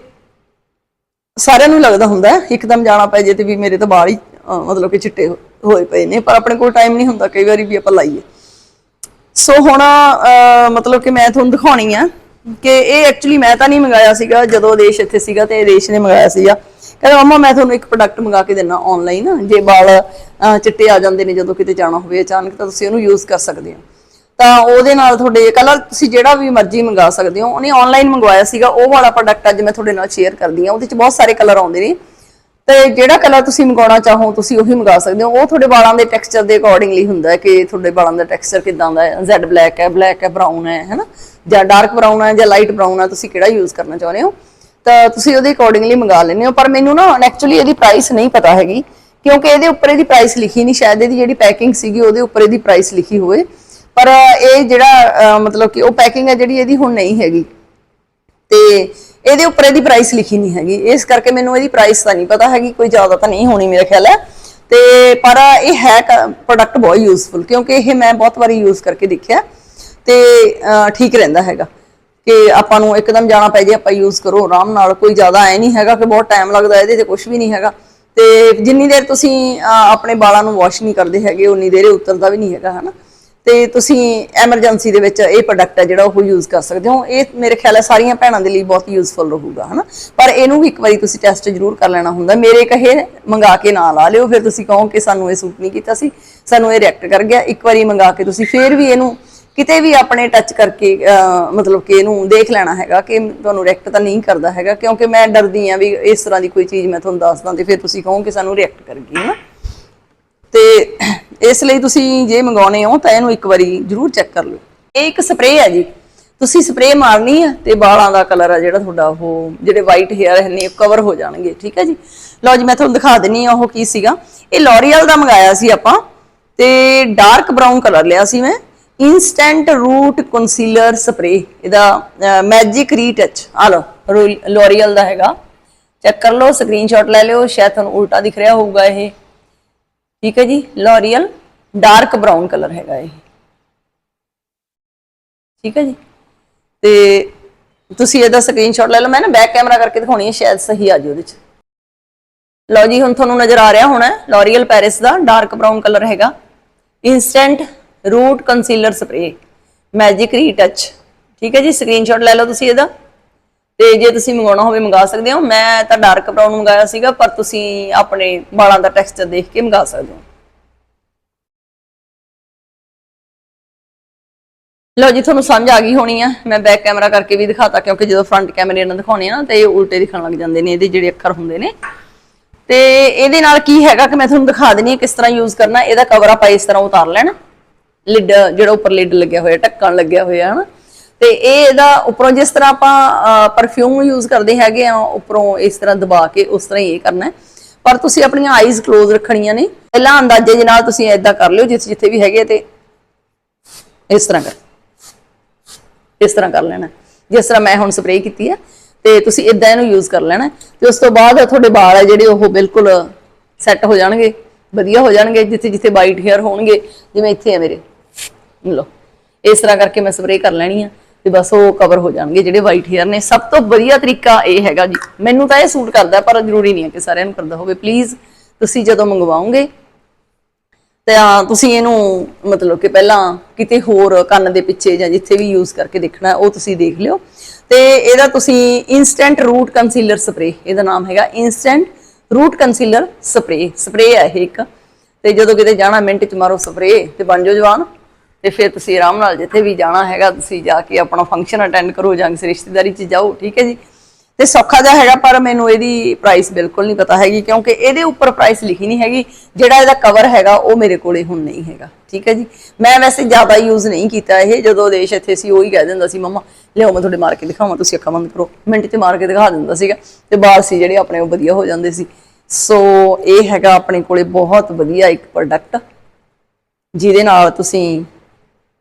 ਸਾਰਿਆਂ ਨੂੰ ਲੱਗਦਾ ਹੁੰਦਾ ਇੱਕਦਮ ਜਾਣਾ ਪੈ ਜੇ ਤੇ ਵੀ ਮੇਰੇ ਤਾਂ ਵਾਲ ਹੀ ਮਤਲਬ ਕਿ ਚਿੱਟੇ ਹੋਏ ਪਏ ਨੇ, ਪਰ ਆਪਣੇ ਕੋਲ ਟਾਈਮ ਨਹੀਂ ਹੁੰਦਾ, ਕਈ ਵਾਰੀ ਵੀ ਆਪਾਂ ਲਾਈਏ। ਸੋ ਹੁਣ ਮਤਲਬ ਕਿ ਮੈਂ ਤੁਹਾਨੂੰ ਦਿਖਾਉਣੀ ਆ ਕਿ ਇਹ ਐਕਚੁਅਲੀ ਮੈਂ ਤਾਂ ਨਹੀਂ ਮੰਗਾਇਆ ਸੀਗਾ, ਜਦੋਂ ਦੇਸ਼ ਇੱਥੇ ਸੀਗਾ ਤੇ ਦੇਸ਼ ਨੇ ਮੰਗਾਇਆ ਸੀਗਾ। ਕਹਿੰਦਾ, ਮਮਾ, ਮੈਂ ਤੁਹਾਨੂੰ ਇੱਕ ਪ੍ਰੋਡਕਟ ਮੰਗਾ ਕੇ ਦੇਣਾ ਆਨਲਾਈਨ ਜੇ ਵਾਲ ਚਿੱਟੇ ਆ ਜਾਂਦੇ ਨੇ ਜਦੋਂ ਕਿਤੇ ਜਾਣਾ ਹੋਵੇ, ਅਚਾਨਕ ਤਾਂ ਤੁਸੀਂ ਉਹਨੂੰ ਯੂਜ਼ ਕਰ ਸਕਦੇ ਹੋ। ਤਾਂ ਉਹਦੇ ਨਾਲ ਤੁਹਾਡੇ ਕਲਰ ਤੁਸੀਂ ਜਿਹੜਾ ਵੀ ਮਰਜ਼ੀ ਮੰਗਾ ਸਕਦੇ ਹੋ, ਉਹਨੇ ਆਨਲਾਈਨ ਮੰਗਵਾਇਆ ਸੀਗਾ, ਉਹ ਵਾਲਾ ਪ੍ਰੋਡਕਟ ਅੱਜ ਮੈਂ ਤੁਹਾਡੇ ਨਾਲ ਸ਼ੇਅਰ ਕਰਦੀ ਹਾਂ, ਉਹਦੇ 'ਚ ਬਹੁਤ ਸਾਰੇ ਕਲਰ ਆਉਂਦੇ ਨੇ। ਤੇ ਜਿਹੜਾ ਕਲਰ ਤੁਸੀਂ ਮੰਗਾਉਣਾ ਚਾਹੋ, ਤੁਸੀਂ ਉਹੀ ਮੰਗਾ ਸਕਦੇ ਹੋ। ਉਹ ਤੁਹਾਡੇ ਵਾਲਾਂ ਦੇ ਟੈਕਸਚਰ ਦੇ ਅਕੋਰਡਿੰਗਲੀ ਹੁੰਦਾ ਹੈ ਕਿ ਤੁਹਾਡੇ ਵਾਲਾਂ ਦਾ ਟੈਕਸਚਰ ਕਿਦਾਂ ਦਾ ਹੈ। ਜ਼ੈਡ ਬਲੈਕ ਹੈ ਬਲੈਕ ਹੈ ਬਰਾਊਨ ਹੈ, ਹੈਨਾ? ਜਾਂ ਡਾਰਕ ਬਰਾਊਨ ਹੈ ਜਾਂ ਲਾਈਟ ਬਰਾਊਨ ਹੈ, ਤੁਸੀਂ ਕਿਹੜਾ ਯੂਜ਼ ਕਰਨਾ ਚਾਹੁੰਦੇ ਹੋ? ਤਾਂ ਤੁਸੀਂ ਉਹਦੇ ਅਕੋਰਡਿੰਗਲੀ ਮੰਗਾ ਲੈਂਦੇ ਹੋ। ਪਰ ਮੈਨੂੰ ਨਾ ਐਕਚੁਅਲੀ ਇਹਦੀ ਪ੍ਰਾਈਸ ਨਹੀਂ ਪਤਾ ਹੈਗੀ, ਕਿਉਂਕਿ ਇਹਦੇ ਉੱਪਰ ਇਹਦੀ ਪ੍ਰਾਈਸ ਲਿਖੀ ਨਹੀਂ, ਸ਼ਾਇਦ ਇਹਦੀ ਜਿਹੜੀ ਪੈਕਿੰਗ ਸੀਗੀ, ਉਹਦੇ ਉੱਪਰ ਇਹਦੀ ਪ੍ਰਾਈਸ ਲਿਖੀ ਹੋਵੇ। ਪਰ ਇਹ ਜਿਹੜਾ ਮਤਲਬ ਕਿ ਉਹ ਪੈਕਿੰਗ ਹੈ ਜਿਹੜੀ ਇਹਦੀ ਹੁਣ ਨਹੀਂ ਹੈਗੀ। ਤੇ ਇਹਦੇ ਉੱਪਰ ਇਹਦੀ ਪ੍ਰਾਈਸ ਲਿਖੀ ਨਹੀਂ ਹੈਗੀ। ਇਸ ਕਰਕੇ ਮੈਨੂੰ ਇਹਦੀ ਪ੍ਰਾਈਸ ਤਾਂ ਨਹੀਂ ਪਤਾ ਹੈਗੀ, ਕੋਈ ਜ਼ਿਆਦਾ ਤਾਂ ਨਹੀਂ ਹੋਣੀ ਮੇਰਾ ਖਿਆਲ ਹੈ। ਤੇ ਪਰ ਇਹ ਹੈ ਪ੍ਰੋਡਕਟ ਬਹੁਤ ਯੂਜ਼ਫੁਲ ਕਿਉਂਕਿ ਇਹ ਮੈਂ ਬਹੁਤ ਵਾਰੀ ਯੂਜ਼ ਕਰਕੇ ਦੇਖਿਆ। ਤੇ ਠੀਕ ਰਹਿੰਦਾ ਹੈਗਾ ਕਿ ਆਪਾਂ ਨੂੰ ਇੱਕਦਮ ਜਾਣਾ ਪੈ ਜੇ, ਆਪਾਂ ਯੂਜ਼ ਕਰੋ ਆਰਾਮ ਨਾਲ। ਕੋਈ ਜ਼ਿਆਦਾ ਐ ਨਹੀਂ ਹੈਗਾ ਕਿ ਬਹੁਤ ਟਾਈਮ ਲੱਗਦਾ ਇਹਦੇ ਤੇ ਕੁਝ ਵੀ ਨਹੀਂ ਹੈਗਾ। ਤੇ ਜਿੰਨੀ ਦੇਰ ਤੁਸੀਂ ਆਪਣੇ ਵਾਲਾਂ ਨੂੰ ਵਾਸ਼ ਨਹੀਂ ਕਰਦੇ ਹੈਗੇ, ਉਨੀ ਦੇਰ ਇਹ ਉਤਰਦਾ ਵੀ ਨਹੀਂ ਹੈਗਾ, ਹਨਾ? ਤੇ ਤੁਸੀਂ ਐਮਰਜੈਂਸੀ ਦੇ ਵਿੱਚ ਇਹ ਪ੍ਰੋਡਕਟ ਹੈ ਜਿਹੜਾ ਉਹ ਯੂਜ਼ ਕਰ ਸਕਦੇ ਹੋ। ਇਹ ਮੇਰੇ ਖਿਆਲ ਹੈ ਸਾਰੀਆਂ ਭੈਣਾਂ ਦੇ ਲਈ ਬਹੁਤ ਯੂਜ਼ਫੁਲ ਰਹੂਗਾ, ਹਨਾ? ਪਰ ਇਹਨੂੰ ਵੀ ਇੱਕ ਵਾਰੀ ਤੁਸੀਂ ਟੈਸਟ ਜ਼ਰੂਰ ਕਰ ਲੈਣਾ ਹੁੰਦਾ। ਮੇਰੇ ਕਹੇ ਮੰਗਾ ਕੇ ਨਾ ਲਾ ਲਿਓ। ਫਿਰ ਤੁਸੀਂ ਕਹੋ ਕਿ ਸਾਨੂੰ ਇਹ ਸੂਟ ਨਹੀਂ ਕੀਤਾ ਸੀ, ਸਾਨੂੰ ਇਹ ਰਿਐਕਟ ਕਰ ਗਿਆ। ਇੱਕ ਵਾਰੀ ਮੰਗਾ ਕੇ ਤੁਸੀਂ ਫਿਰ ਵੀ ਇਹਨੂੰ ਕਿਤੇ ਵੀ ਆਪਣੇ ਟੱਚ ਕਰਕੇ ਮਤਲਬ ਕਿ ਇਹਨੂੰ ਦੇਖ ਲੈਣਾ ਹੈਗਾ ਕਿ ਤੁਹਾਨੂੰ ਰਿਐਕਟ ਤਾਂ ਨਹੀਂ ਕਰਦਾ ਹੈਗਾ, ਕਿਉਂਕਿ ਮੈਂ ਡਰਦੀ ਆ ਵੀ ਇਸ ਤਰ੍ਹਾਂ ਦੀ ਕੋਈ ਚੀਜ਼ ਮੈਂ ਤੁਹਾਨੂੰ ਦੱਸਦਾ ਤੇ ਫਿਰ ਤੁਸੀਂ ਕਹੋ ਕਿ ਸਾਨੂੰ ਰਿਐਕਟ ਕਰ ਗਈ, ਹਨਾ? ਤੇ ਇਸ ਲਈ ਤੁਸੀਂ ਜੇ ਮੰਗਾਉਣੇ ਹੋ ਤਾਂ ਇਹਨੂੰ ਇੱਕ ਵਾਰੀ ਜ਼ਰੂਰ ਚੈੱਕ ਕਰ ਲਓ। ਇਹ ਇੱਕ ਸਪਰੇਅ ਹੈ ਜੀ। ਤੁਸੀਂ ਸਪਰੇਅ ਮਾਰਨੀ ਹੈ ਤੇ ਵਾਲਾਂ ਦਾ ਕਲਰ ਆ ਜਿਹੜਾ ਤੁਹਾਡਾ, ਉਹ ਜਿਹੜੇ ਵਾਈਟ ਹੇਅਰ ਨੇ ਕਵਰ ਹੋ ਜਾਣਗੇ, ਠੀਕ ਹੈ ਜੀ? ਲਓ ਜੀ, ਮੈਂ ਤੁਹਾਨੂੰ ਦਿਖਾ ਦਿੰਨੀ ਆ ਉਹ ਕੀ ਸੀਗਾ। ਇਹ ਲੋਰੀਅਲ ਦਾ ਮੰਗਾਇਆ ਸੀ ਆਪਾਂ ਤੇ ਡਾਰਕ ਬਰਾਊਨ ਕਲਰ ਲਿਆ ਸੀ ਮੈਂ। ਇਨਸਟੈਂਟ ਰੂਟ ਕੰਸੀਲਰ ਸਪਰੇਅ ਇਹਦਾ ਮੈਜਿਕ ਰੀਟਚ ਆ ਲਓ ਲੋਰੀਅਲ ਦਾ ਹੈਗਾ। ਚੈੱਕ ਕਰ ਲਓ ਸਕਰੀਨਸ਼ਾਟ ਲੈ ਲਿਓ। ਸ਼ਾਇਦ ਤੁਹਾਨੂੰ ਉਲਟਾ ਦਿਖ ਰਿਹਾ ਹੋਊਗਾ ਇਹ। ਠੀਕ ਹੈ ਜੀ ਲੋਰੀਅਲ ਡਾਰਕ ਬਰਾਊਨ ਕਲਰ ਹੈਗਾ ਇਹ। ਠੀਕ ਹੈ ਜੀ। ਤੇ ਤੁਸੀਂ ਇਹਦਾ ਸਕਰੀਨਸ਼ਾਟ ਲੈ ਲਓ, ਮੈਂ ਨਾ ਬੈਕ ਕੈਮਰਾ ਕਰਕੇ ਦਿਖਾਉਣੀ ਹੈ, ਸ਼ਾਇਦ ਸਹੀ ਆ ਜੀ ਉਹਦੇ ਚ। ਲਓ ਜੀ, ਹੁਣ ਤੁਹਾਨੂੰ ਨਜ਼ਰ ਆ ਰਿਹਾ ਹੋਣਾ ਲੋਰੀਅਲ ਪੈਰਿਸ ਦਾ ਡਾਰਕ ਬਰਾਊਨ ਕਲਰ ਹੈਗਾ। Instant root concealer spray magic retouch ਠੀਕ ਹੈ ਜੀ ਸਕਰੀਨਸ਼ਾਟ ਲੈ ਲਓ ਤੁਸੀਂ ਇਹਦਾ। ਤੇ ਜੇ ਤੁਸੀਂ ਮੰਗਾਉਣਾ ਹੋਵੇ ਮੰਗਾ ਸਕਦੇ ਹੋ। ਮੈਂ ਤਾਂ ਡਾਰਕ ਬਰਾਊਨ ਮੰਗਾਇਆ ਸੀਗਾ, ਪਰ ਤੁਸੀਂ ਆਪਣੇ ਵਾਲਾਂ ਦਾ ਟੈਕਸਚਰ ਦੇਖ ਕੇ ਮੰਗਾ ਸਕਦੇ ਹੋ। ਲਓ ਜੀ, ਤੁਹਾਨੂੰ ਸਮਝ ਆ ਗਈ ਹੋਣੀ ਆ। ਮੈਂ ਬੈਕ ਕੈਮਰਾ ਕਰਕੇ ਵੀ ਦਿਖਾਤਾ, ਕਿਉਂਕਿ ਜਦੋਂ ਫਰੰਟ ਕੈਮਰੇ ਨਾਲ ਦਿਖਾਉਣੇ ਆ ਨਾ, ਤੇ ਇਹ ਉਲਟੇ ਦਿਖਣ ਲੱਗ ਜਾਂਦੇ ਨੇ, ਇਹਦੇ ਜਿਹੜੇ ਅੱਖਰ ਹੁੰਦੇ ਨੇ। ਤੇ ਇਹਦੇ ਨਾਲ ਕੀ ਹੈਗਾ ਕਿ ਮੈਂ ਤੁਹਾਨੂੰ ਦਿਖਾ ਦਿੰਨੀ ਆ ਕਿਸ ਤਰ੍ਹਾਂ ਯੂਜ਼ ਕਰਨਾ। ਇਹਦਾ ਕਵਰ ਆਪਾਂ ਇਸ ਤਰ੍ਹਾਂ ਉਤਾਰ ਲੈਣਾ। ਲਿਡ ਜਿਹੜਾ ਉੱਪਰ ਲਿਡ ਲੱਗਿਆ ਹੋਇਆ, ਢੱਕਣ ਲੱਗਿਆ ਹੋਇਆ, ਹਨਾ। ਤੇ ਇਹ ਇਹਦਾ ਉੱਪਰੋਂ ਜਿਸ ਤਰ੍ਹਾਂ ਆਪਾਂ ਪਰਫਿਊਮ ਯੂਜ਼ ਕਰਦੇ ਹੈਗੇ ਆ, ਉੱਪਰੋਂ ਇਸ ਤਰ੍ਹਾਂ ਦਬਾ ਕੇ ਉਸ ਤਰ੍ਹਾਂ ਹੀ ਇਹ ਕਰਨਾ ਪਰ ਤੁਸੀਂ ਆਪਣੀਆਂ ਆਈਜ਼ ক্লোਜ਼ ਰੱਖਣੀਆਂ ਨੇ। ਪਹਿਲਾਂ ਅੰਦਾਜ਼ੇ ਦੇ ਨਾਲ ਤੁਸੀਂ ਐਦਾਂ ਕਰ ਲਿਓ, ਜਿੱਥੇ ਜਿੱਥੇ ਵੀ ਹੈਗੇ ਤੇ ਇਸ ਤਰ੍ਹਾਂ ਕਰ। ਇਸ ਤਰ੍ਹਾਂ ਕਰ ਲੈਣਾ ਜਿਸ ਤਰ੍ਹਾਂ ਮੈਂ ਹੁਣ ਸਪਰੇਅ ਕੀਤੀ ਹੈ, ਤੇ ਤੁਸੀਂ ਇਦਾਂ ਇਹਨੂੰ ਯੂਜ਼ ਕਰ ਲੈਣਾ ਤੇ ਉਸ ਤੋਂ ਬਾਅਦ ਤੁਹਾਡੇ ਵਾਲ ਆ ਜਿਹੜੇ, ਉਹ ਬਿਲਕੁਲ ਸੈੱਟ ਹੋ ਜਾਣਗੇ, ਵਧੀਆ ਹੋ ਜਾਣਗੇ, ਜਿੱਥੇ ਜਿੱਥੇ ਵਾਈਟ ਹੇਅਰ ਹੋਣਗੇ, ਜਿਵੇਂ ਇੱਥੇ ਆ ਮੇਰੇ। ਲਓ, ਇਸ ਤਰ੍ਹਾਂ ਕਰਕੇ ਮੈਂ ਸਪਰੇਅ ਕਰ ਲੈਣੀ ਆ। ਤੇ ਬਸ ਉਹ ਕਵਰ ਹੋ ਜਾਣਗੇ ਜਿਹੜੇ ਵਾਈਟ ਹੇਅਰ ਨੇ। ਸਭ ਤੋਂ ਵਧੀਆ ਤਰੀਕਾ ਇਹ ਹੈਗਾ ਜੀ। ਮੈਨੂੰ ਤਾਂ ਇਹ ਸੂਟ ਕਰਦਾ ਪਰ ਜ਼ਰੂਰੀ ਨਹੀਂ ਹੈ ਕਿ ਸਾਰਿਆਂ ਨੂੰ ਕਰਦਾ ਹੋਵੇ। ਪਲੀਜ਼ ਤੁਸੀਂ ਜਦੋਂ ਮੰਗਵਾਓਗੇ ਤਾਂ ਤੁਸੀਂ ਇਹਨੂੰ ਮਤਲਬ ਕਿ ਪਹਿਲਾਂ ਕਿਤੇ ਹੋਰ ਕੰਨ ਦੇ ਪਿੱਛੇ ਜਾਂ ਜਿੱਥੇ ਵੀ ਯੂਜ਼ ਕਰਕੇ ਦੇਖਣਾ, ਉਹ ਤੁਸੀਂ ਦੇਖ ਲਿਓ। ਤੇ ਇਹਦਾ ਤੁਸੀਂ ਇਨਸਟੈਂਟ ਰੂਟ ਕੰਸੀਲਰ ਸਪਰੇ ਇਹਦਾ ਨਾਮ ਹੈਗਾ instant root concealer spray spray ਹੈ ਇਹ ਇੱਕ। ਤੇ ਜਦੋਂ ਕਿਤੇ ਜਾਣਾ, ਮਿੰਟ ਚ ਮਾਰੋ ਸਪਰੇ ਤੇ ਬਣ ਜਾਓ ਜਵਾਨ। ਤੇ ਫਿਰ ਤੁਸੀਂ ਆਰਾਮ ਨਾਲ ਜਿੱਥੇ ਵੀ ਜਾਣਾ ਹੈਗਾ, ਤੁਸੀਂ ਜਾ ਕੇ ਆਪਣਾ ਫੰਕਸ਼ਨ ਅਟੈਂਡ ਕਰੋ ਜਾਂ ਕਿਸੇ ਰਿਸ਼ਤੇਦਾਰੀ 'ਚ ਜਾਓ, ਠੀਕ ਹੈ ਜੀ? ਤੇ ਸੌਖਾ ਜਿਹਾ ਹੈਗਾ, ਪਰ ਮੈਨੂੰ ਇਹਦੀ ਪ੍ਰਾਈਸ ਬਿਲਕੁਲ ਨਹੀਂ ਪਤਾ ਹੈਗੀ, ਕਿਉਂਕਿ ਇਹਦੇ ਉੱਪਰ ਪ੍ਰਾਈਸ ਲਿਖੀ ਨਹੀਂ ਹੈਗੀ। ਜਿਹੜਾ ਇਹਦਾ ਕਵਰ ਹੈਗਾ, ਉਹ ਮੇਰੇ ਕੋਲੇ ਹੁਣ ਨਹੀਂ ਹੈਗਾ, ਠੀਕ ਹੈ ਜੀ? ਮੈਂ ਵੈਸੇ ਜ਼ਿਆਦਾ ਯੂਜ਼ ਨਹੀਂ ਕੀਤਾ ਇਹ, ਜਦੋਂ ਦੇਸ਼ ਇੱਥੇ ਸੀ, ਉਹੀ ਕਹਿ ਦਿੰਦਾ ਸੀ, ਮੰਮਾ, ਲਿਆਓ, ਮੈਂ ਤੁਹਾਡੇ ਮਾਰ ਕੇ ਦਿਖਾਵਾਂ, ਤੁਸੀਂ ਅੱਖਾਂ ਬੰਦ ਕਰੋ। ਮਿੰਟ 'ਚ ਮਾਰ ਕੇ ਦਿਖਾ ਦਿੰਦਾ ਸੀਗਾ, ਤੇ ਵਾਲ ਸੀ ਜਿਹੜੇ ਆਪਣੇ ਉਹ ਵਧੀਆ ਹੋ ਜਾਂਦੇ ਸੀ। ਸੋ ਇਹ ਹੈਗਾ ਆਪਣੇ ਕੋਲੇ ਬਹੁਤ ਵਧੀਆ ਇੱਕ ਪ੍ਰੋਡਕਟ ਜਿਹਦੇ ਨਾਲ ਤੁਸੀਂ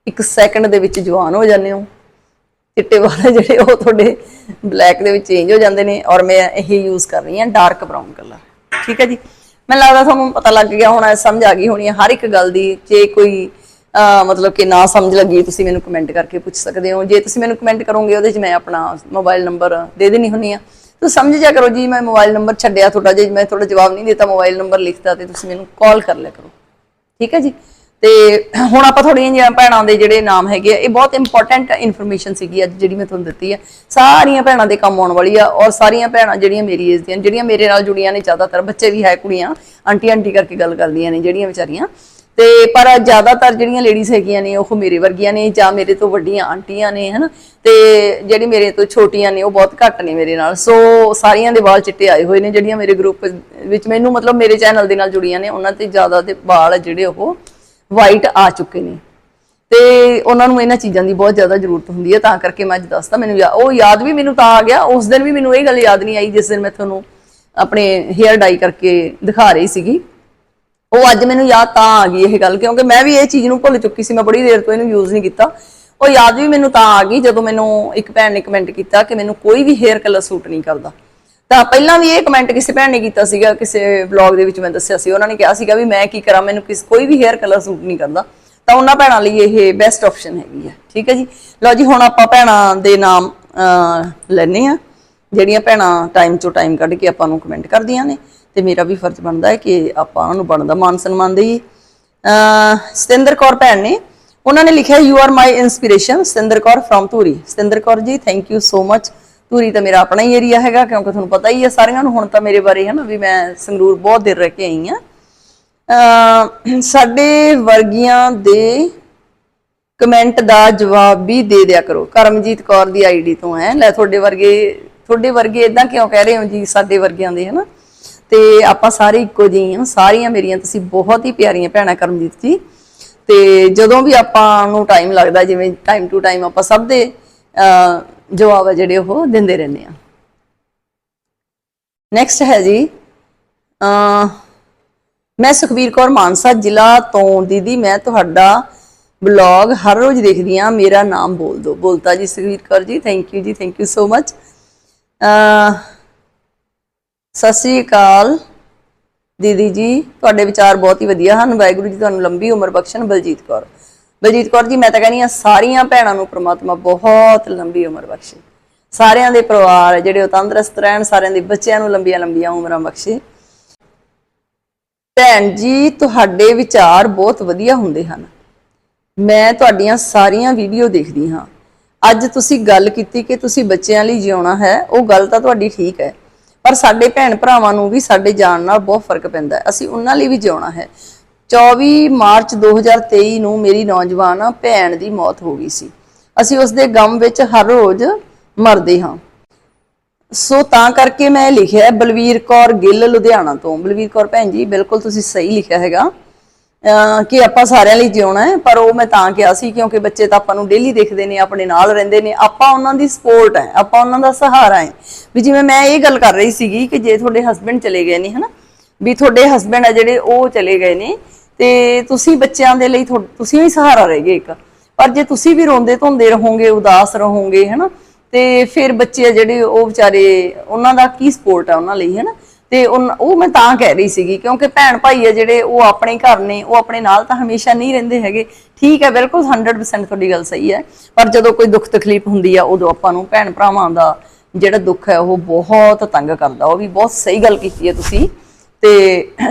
ਇੱਕ ਸੈਕਿੰਡ ਦੇ ਵਿੱਚ ਜਵਾਨ ਹੋ ਜਾਂਦੇ ਹੋ। ਚਿੱਟੇ ਵਾਲੇ ਜਿਹੜੇ ਉਹ ਤੁਹਾਡੇ ਬਲੈਕ ਦੇ ਵਿੱਚ ਚੇਂਜ ਹੋ ਜਾਂਦੇ ਨੇ ਔਰ ਮੈਂ ਇਹ ਯੂਜ਼ ਕਰ ਰਹੀ ਹਾਂ ਡਾਰਕ ਬਰਾਊਨ ਕਲਰ ਠੀਕ ਹੈ ਜੀ? ਮੈਨੂੰ ਲੱਗਦਾ ਤੁਹਾਨੂੰ ਪਤਾ ਲੱਗ ਗਿਆ ਹੋਣਾ, ਸਮਝ ਆ ਗਈ ਹੋਣੀ ਹੈ। ਹਰ ਇੱਕ ਗੱਲ ਦੀ ਜੇ ਕੋਈ ਮਤਲਬ ਕਿ ਨਾ ਸਮਝ ਲੱਗੀ, ਤੁਸੀਂ ਮੈਨੂੰ ਕਮੈਂਟ ਕਰਕੇ ਪੁੱਛ ਸਕਦੇ ਹੋ। ਜੇ ਤੁਸੀਂ ਮੈਨੂੰ ਕਮੈਂਟ ਕਰੋਗੇ, ਉਹਦੇ 'ਚ ਮੈਂ ਆਪਣਾ ਮੋਬਾਈਲ ਨੰਬਰ ਦੇ ਦੇਣੀ ਹੁੰਨੀ ਆ ਤੁਸੀਂ ਸਮਝ ਜਾ ਕਰੋ ਜੀ, ਮੈਂ ਮੋਬਾਈਲ ਨੰਬਰ ਛੱਡਿਆ ਤੁਹਾਡਾ। ਜੇ ਮੈਂ ਤੁਹਾਡਾ ਜਵਾਬ ਨਹੀਂ ਦਿੱਤਾ ਮੋਬਾਈਲ ਨੰਬਰ ਲਿਖਤਾ, ਤੇ ਤੁਸੀਂ ਮੈਨੂੰ ਕਾਲ ਕਰ ਲਿਆ ਕਰੋ। ਠੀਕ ਹੈ ਜੀ? ਤੇ ਹੁਣ ਆਪਾਂ ਥੋੜੀਆਂ ਜਿਹੀਆਂ ਭੈਣਾਂ ਦੇ ਜਿਹੜੇ ਨਾਮ ਹੈਗੇ ਆ, ਇਹ ਬਹੁਤ ਇੰਪੋਰਟੈਂਟ ਇਨਫੋਰਮੇਸ਼ਨ ਸੀਗੀ ਅੱਜ ਜਿਹੜੀ ਮੈਂ ਤੁਹਾਨੂੰ ਦਿੱਤੀ ਹੈ ਸਾਰੀਆਂ ਭੈਣਾਂ ਦੇ ਕੰਮ ਆਉਣ ਵਾਲੀ ਆ ਔਰ ਸਾਰੀਆਂ ਭੈਣਾਂ ਜਿਹੜੀਆਂ ਮੇਰੀ ਏਜ ਦੀਆਂ, ਜਿਹੜੀਆਂ ਮੇਰੇ ਨਾਲ ਜੁੜੀਆਂ ਨੇ ਜ਼ਿਆਦਾਤਰ, ਬੱਚੇ ਵੀ ਹੈ, ਕੁੜੀਆਂ, ਆਂਟੀ ਆਂਟੀ ਕਰਕੇ ਗੱਲ ਕਰਦੀਆਂ ਨੇ ਜਿਹੜੀਆਂ ਵਿਚਾਰੀਆਂ। ਤੇ ਪਰ ਜ਼ਿਆਦਾਤਰ ਜਿਹੜੀਆਂ ਲੇਡੀਜ਼ ਹੈਗੀਆਂ ਨੇ, ਉਹ ਮੇਰੇ ਵਰਗੀਆਂ ਨੇ ਜਾਂ ਮੇਰੇ ਤੋਂ ਵੱਡੀਆਂ ਆਂਟੀਆਂ ਨੇ, ਹਨਾ। ਤੇ ਜਿਹੜੀ ਮੇਰੇ ਤੋਂ ਛੋਟੀਆਂ ਨੇ, ਉਹ ਬਹੁਤ ਘੱਟ ਨੇ ਮੇਰੇ ਨਾਲ। ਸੋ ਸਾਰੀਆਂ ਦੇ ਵਾਲ ਚਿੱਟੇ ਆਏ ਹੋਏ ਨੇ, ਜਿਹੜੀਆਂ ਮੇਰੇ ਗਰੁੱਪ ਵਿੱਚ ਮੈਨੂੰ ਮਤਲਬ ਮੇਰੇ ਚੈਨਲ ਦੇ ਨਾਲ ਜੁੜੀਆਂ ਨੇ, ਉਹਨਾਂ ਤੇ ਜ਼ਿਆਦਾ ਦੇ ਵਾਲ ਜਿਹੜੇ ਉਹ ਵਾਈਟ ਆ ਚੁੱਕੇ ਨੇ। ਤੇ ਉਹਨਾਂ ਨੂੰ ਇਹਨਾਂ ਚੀਜ਼ਾਂ ਦੀ ਬਹੁਤ ਜ਼ਿਆਦਾ ਜ਼ਰੂਰਤ ਹੁੰਦੀ ਹੈ, ਤਾਂ ਕਰਕੇ ਮੈਂ ਅੱਜ ਦੱਸਦਾ ਮੈਨੂੰ ਯਾ- ਉਹ ਯਾਦ ਵੀ ਮੈਨੂੰ ਤਾਂ ਆ ਗਿਆ, ਉਸ ਦਿਨ ਵੀ ਮੈਨੂੰ ਇਹ ਗੱਲ ਯਾਦ ਨਹੀਂ ਆਈ ਜਿਸ ਦਿਨ ਮੈਂ ਤੁਹਾਨੂੰ ਆਪਣੇ ਹੇਅਰ ਡਾਈ ਕਰਕੇ ਦਿਖਾ ਰਹੀ ਸੀਗੀ। ਉਹ ਅੱਜ ਮੈਨੂੰ ਯਾਦ ਤਾਂ ਆ ਗਈ ਇਹ ਗੱਲ, ਕਿਉਂਕਿ ਮੈਂ ਵੀ ਇਹ ਚੀਜ਼ ਨੂੰ ਭੁੱਲ ਚੁੱਕੀ ਸੀ, ਮੈਂ ਬੜੀ ਦੇਰ ਤੋਂ ਇਹਨੂੰ ਯੂਜ਼ ਨਹੀਂ ਕੀਤਾ। ਉਹ ਯਾਦ ਵੀ ਮੈਨੂੰ ਤਾਂ ਆ ਗਈ ਜਦੋਂ ਮੈਨੂੰ ਇੱਕ ਭੈਣ ਨੇ ਕਮੈਂਟ ਕੀਤਾ ਕਿ ਮੈਨੂੰ ਕੋਈ ਵੀ ਹੇਅਰ ਕਲਰ ਸੂਟ ਨਹੀਂ ਕਰਦਾ। ਤਾਂ ਪਹਿਲਾਂ ਵੀ ਇਹ ਕਮੈਂਟ ਕਿਸੇ ਭੈਣ ਨੇ ਕੀਤਾ ਸੀਗਾ, ਕਿਸੇ ਵਲੌਗ ਦੇ ਵਿੱਚ ਮੈਂ ਦੱਸਿਆ ਸੀ। ਉਹਨਾਂ ਨੇ ਕਿਹਾ ਸੀਗਾ ਵੀ ਮੈਂ ਕੀ ਕਰਾਂ, ਮੈਨੂੰ ਕਿਸ ਕੋਈ ਵੀ ਹੇਅਰ ਕਲਰ ਸੂਟ ਨਹੀਂ ਕਰਦਾ। ਤਾਂ ਉਹਨਾਂ ਭੈਣਾਂ ਲਈ ਇਹ ਬੈਸਟ ਆਪਸ਼ਨ ਹੈਗੀ ਹੈ ਠੀਕ ਹੈ ਜੀ? ਲਓ ਜੀ, ਹੁਣ ਆਪਾਂ ਭੈਣਾਂ ਦੇ ਨਾਮ ਲੈਣੇ ਆ ਜਿਹੜੀਆਂ ਭੈਣਾਂ ਟਾਈਮ ਤੋਂ ਟਾਈਮ ਕੱਢ ਕੇ ਆਪਾਂ ਨੂੰ ਕਮੈਂਟ ਕਰਦੀਆਂ ਨੇ। ਤੇ ਮੇਰਾ ਵੀ ਫਰਜ਼ ਬਣਦਾ ਹੈ ਕਿ ਆਪਾਂ ਉਹਨਾਂ ਨੂੰ ਬਣਦਾ ਮਾਨ ਸਨਮਾਨ ਦੇਈਏ। ਸਤਿੰਦਰ ਕੌਰ ਭੈਣ ਨੇ, ਉਹਨਾਂ ਨੇ ਲਿਖਿਆ you are my inspiration Satinder Kaur from Dhuri Satinder Kaur ji thank you so much Dhuri ਤਾਂ ਮੇਰਾ ਆਪਣਾ ਹੀ ਏਰੀਆ ਹੈਗਾ, ਕਿਉਂਕਿ ਤੁਹਾਨੂੰ ਪਤਾ ਹੀ ਹੈ ਸਾਰਿਆਂ ਨੂੰ, ਹੁਣ ਤਾਂ ਮੇਰੇ ਬਾਰੇ ਹੈ ਨਾ ਵੀ ਮੈਂ ਸੰਗਰੂਰ ਬਹੁਤ ਦੇਰ ਰਹਿ ਕੇ ਆਈ ਆ ਸਾਡੇ ਵਰਗੀਆਂ ਦੇ ਕਮੈਂਟ ਦਾ ਜਵਾਬ ਵੀ ਦੇ ਦਿਆ ਕਰੋ। ਕਰਮਜੀਤ ਕੌਰ ਦੀ ਆਈਡੀ ਤੋਂ ਹੈ। ਲੈ ਤੁਹਾਡੇ ਵਰਗੇ ਤੁਹਾਡੇ ਵਰਗੇ ਇਦਾਂ ਕਿਉਂ ਕਹਿ ਰਹੇ ਹੋ ਜੀ ਸਾਡੇ ਵਰਗਿਆਂ ਦੇ ਹਨਾ? ਤੇ ਆਪਾਂ ਸਾਰੇ ਇੱਕੋ ਜਿਹੇ ਹਾਂ। ਸਾਰੀਆਂ ਮੇਰੀਆਂ ਤੁਸੀਂ ਬਹੁਤ ਹੀ ਪਿਆਰੀਆਂ ਭੈਣਾਂ ਕਰਮਜੀਤ ਜੀ। ਤੇ ਜਦੋਂ ਵੀ ਆਪਾਂ ਨੂੰ ਟਾਈਮ ਲੱਗਦਾ, ਜਿਵੇਂ ਟਾਈਮ ਟੂ ਟਾਈਮ ਆਪਾਂ ਸਭ ਦੇ ਜਵਾਬ ਆ ਜਿਹੜੇ ਉਹ ਦਿੰਦੇ ਰਹਿੰਦੇ ਆ। ਨੈਕਸਟ ਹੈ ਜੀ ਅਹ, ਮੈਂ ਸੁਖਬੀਰ ਕੌਰ ਮਾਨਸਾ ਜ਼ਿਲ੍ਹਾ ਤੋਂ ਦੀਦੀ ਮੈਂ ਤੁਹਾਡਾ ਬਲੌਗ ਹਰ ਰੋਜ਼ ਦੇਖਦੀ ਆ ਮੇਰਾ ਨਾਮ ਬੋਲ ਦਿਓ। ਬੋਲਤਾ ਜੀ ਸੁਖਬੀਰ ਕੌਰ ਜੀ ਥੈਂਕ ਯੂ ਜੀ ਥੈਂਕ ਯੂ ਸੋ ਮਚ ਸਤਿ ਸ੍ਰੀ ਅਕਾਲ ਦੀਦੀ ਜੀ। ਤੁਹਾਡੇ ਵਿਚਾਰ ਬਹੁਤ ਹੀ ਵਧੀਆ ਹਨ। ਵਾਹਿਗੁਰੂ ਜੀ ਤੁਹਾਨੂੰ ਲੰਬੀ ਉਮਰ ਬਖਸ਼ਣ ਬਲਜੀਤ ਕੌਰ। ਬਲਜੀਤ ਕੌਰ ਜੀ, ਮੈਂ ਤਾਂ ਕਹਿੰਦੀ ਆ ਸਾਰੀਆਂ ਭੈਣਾਂ ਨੂੰ ਪ੍ਰਮਾਤਮਾ ਬਹੁਤ ਲੰਬੀ ਉਮਰ ਬਖਸ਼ੇ। ਸਾਰਿਆਂ ਦੇ ਪਰਿਵਾਰ ਜਿਹੜੇ ਉਹ ਤੰਦਰੁਸਤ ਰਹਿਣ, ਸਾਰਿਆਂ ਦੇ ਬੱਚਿਆਂ ਨੂੰ ਲੰਬੀਆਂ ਲੰਬੀਆਂ ਉਮਰਾਂ ਬਖਸ਼ੇ। ਭੈਣ ਜੀ, ਤੁਹਾਡੇ ਵਿਚਾਰ ਬਹੁਤ ਵਧੀਆ ਹੁੰਦੇ ਹਨ। ਮੈਂ ਤੁਹਾਡੀਆਂ ਸਾਰੀਆਂ ਵੀਡੀਓ ਦੇਖਦੀ ਹਾਂ। ਅੱਜ ਤੁਸੀਂ ਗੱਲ ਕੀਤੀ ਕਿ ਤੁਸੀਂ ਬੱਚਿਆਂ ਲਈ ਜਿਉਣਾ ਹੈ, ਉਹ ਗੱਲ ਤਾਂ ਤੁਹਾਡੀ ਠੀਕ ਹੈ। ਪਰ ਸਾਡੇ ਭੈਣ ਭਰਾਵਾਂ ਨੂੰ ਵੀ ਸਾਡੇ ਜਾਣ ਨਾਲ ਬਹੁਤ ਫ਼ਰਕ ਪੈਂਦਾ ਹੈ। ਅਸੀਂ ਉਹਨਾਂ ਲਈ ਵੀ ਜਿਉਣਾ ਹੈ। 24 ਮਾਰਚ 2023 ਨੂੰ ਮੇਰੀ ਨੌਜਵਾਨ ਭੈਣ ਦੀ ਮੌਤ ਹੋ ਗਈ ਸੀ। ਅਸੀਂ ਉਸ ਦੇ ਗਮ ਵਿੱਚ ਹਰ ਰੋਜ਼ ਮਰਦੇ ਹਾਂ। ਸੋ ਤਾਂ ਕਰਕੇ ਮੈਂ ਲਿਖਿਆ ਬਲਵੀਰ ਕੌਰ ਗਿੱਲ ਲੁਧਿਆਣਾ ਤੋਂ। ਬਲਵੀਰ ਕੌਰ ਭੈਣ ਜੀ, ਬਿਲਕੁਲ ਤੁਸੀਂ ਸਹੀ ਲਿਖਿਆ ਹੈਗਾ। ਕਿ ਆਪਾਂ ਸਾਰਿਆਂ ਲਈ ਜਿਉਣਾ ਹੈ, ਪਰ ਉਹ ਮੈਂ ਤਾਂ ਕਿਹਾ ਸੀ, ਕਿਉਂਕਿ ਬੱਚੇ ਤਾਂ ਆਪਾਂ ਨੂੰ ਡੇਲੀ ਦੇਖਦੇ ਨੇ, ਆਪਣੇ ਨਾਲ ਰਹਿੰਦੇ ਨੇ। ਆਪਾਂ ਉਹਨਾਂ ਦੀ ਸਪੋਰਟ ਹੈ, ਆਪਾਂ ਉਹਨਾਂ ਦਾ ਸਹਾਰਾ ਹੈ। ਵੀ ਜਿਵੇਂ ਮੈਂ ਇਹ ਗੱਲ ਕਰ ਰਹੀ ਸੀਗੀ ਕਿ ਜੇ ਤੁਹਾਡੇ ਹਸਬੰਡ ਚਲੇ ਗਏ ਨੇ, ਹਨਾ? ਵੀ ਤੁਹਾਡੇ ਹਸਬੰਡ ਆ ਜਿਹੜੇ, ਉਹ ਚਲੇ ਗਏ ਨੇ। ਤੇ ਤੁਸੀਂ ਬੱਚਿਆਂ ਦੇ ਲਈ ਤੁਹਾ- ਤੁਸੀਂ ਵੀ ਸਹਾਰਾ ਰਹੇਗੇ ਇੱਕ। ਪਰ ਜੇ ਤੁਸੀਂ ਵੀ ਰੋਂਦੇ ਧੋਂਦੇ ਰਹੋਗੇ, ਉਦਾਸ ਰਹੋਗੇ, ਹਨਾ, ਤੇ ਫਿਰ ਬੱਚੇ ਆ ਜਿਹੜੇ ਉਹ ਵਿਚਾਰੇ, ਉਹਨਾਂ ਦਾ ਕੀ ਸਪੋਰਟ ਆ ਉਹਨਾਂ ਲਈ, ਹਨਾ? ਤੇ ਉਹ ਮੈਂ ਤਾਂ ਕਹਿ ਰਹੀ ਸੀਗੀ, ਕਿਉਂਕਿ ਭੈਣ ਭਾਈ ਆ ਜਿਹੜੇ ਉਹ ਆਪਣੇ ਘਰ ਨੇ, ਉਹ ਆਪਣੇ ਨਾਲ ਤਾਂ ਹਮੇਸ਼ਾ ਨਹੀਂ ਰਹਿੰਦੇ ਹੈਗੇ। ਠੀਕ ਹੈ, ਬਿਲਕੁਲ 100% ਤੁਹਾਡੀ ਗੱਲ ਸਹੀ ਹੈ। ਪਰ ਜਦੋਂ ਕੋਈ ਦੁੱਖ ਤਕਲੀਫ ਹੁੰਦੀ ਆ, ਉਦੋਂ ਆਪਾਂ ਨੂੰ ਭੈਣ ਭਰਾਵਾਂ ਦਾ ਜਿਹੜਾ ਦੁੱਖ ਹੈ, ਉਹ ਬਹੁਤ ਤੰਗ ਕਰਦਾ। ਉਹ ਵੀ ਬਹੁਤ ਸਹੀ ਗੱਲ ਕੀਤੀ ਹੈ ਤੁਸੀਂ। ਤੇ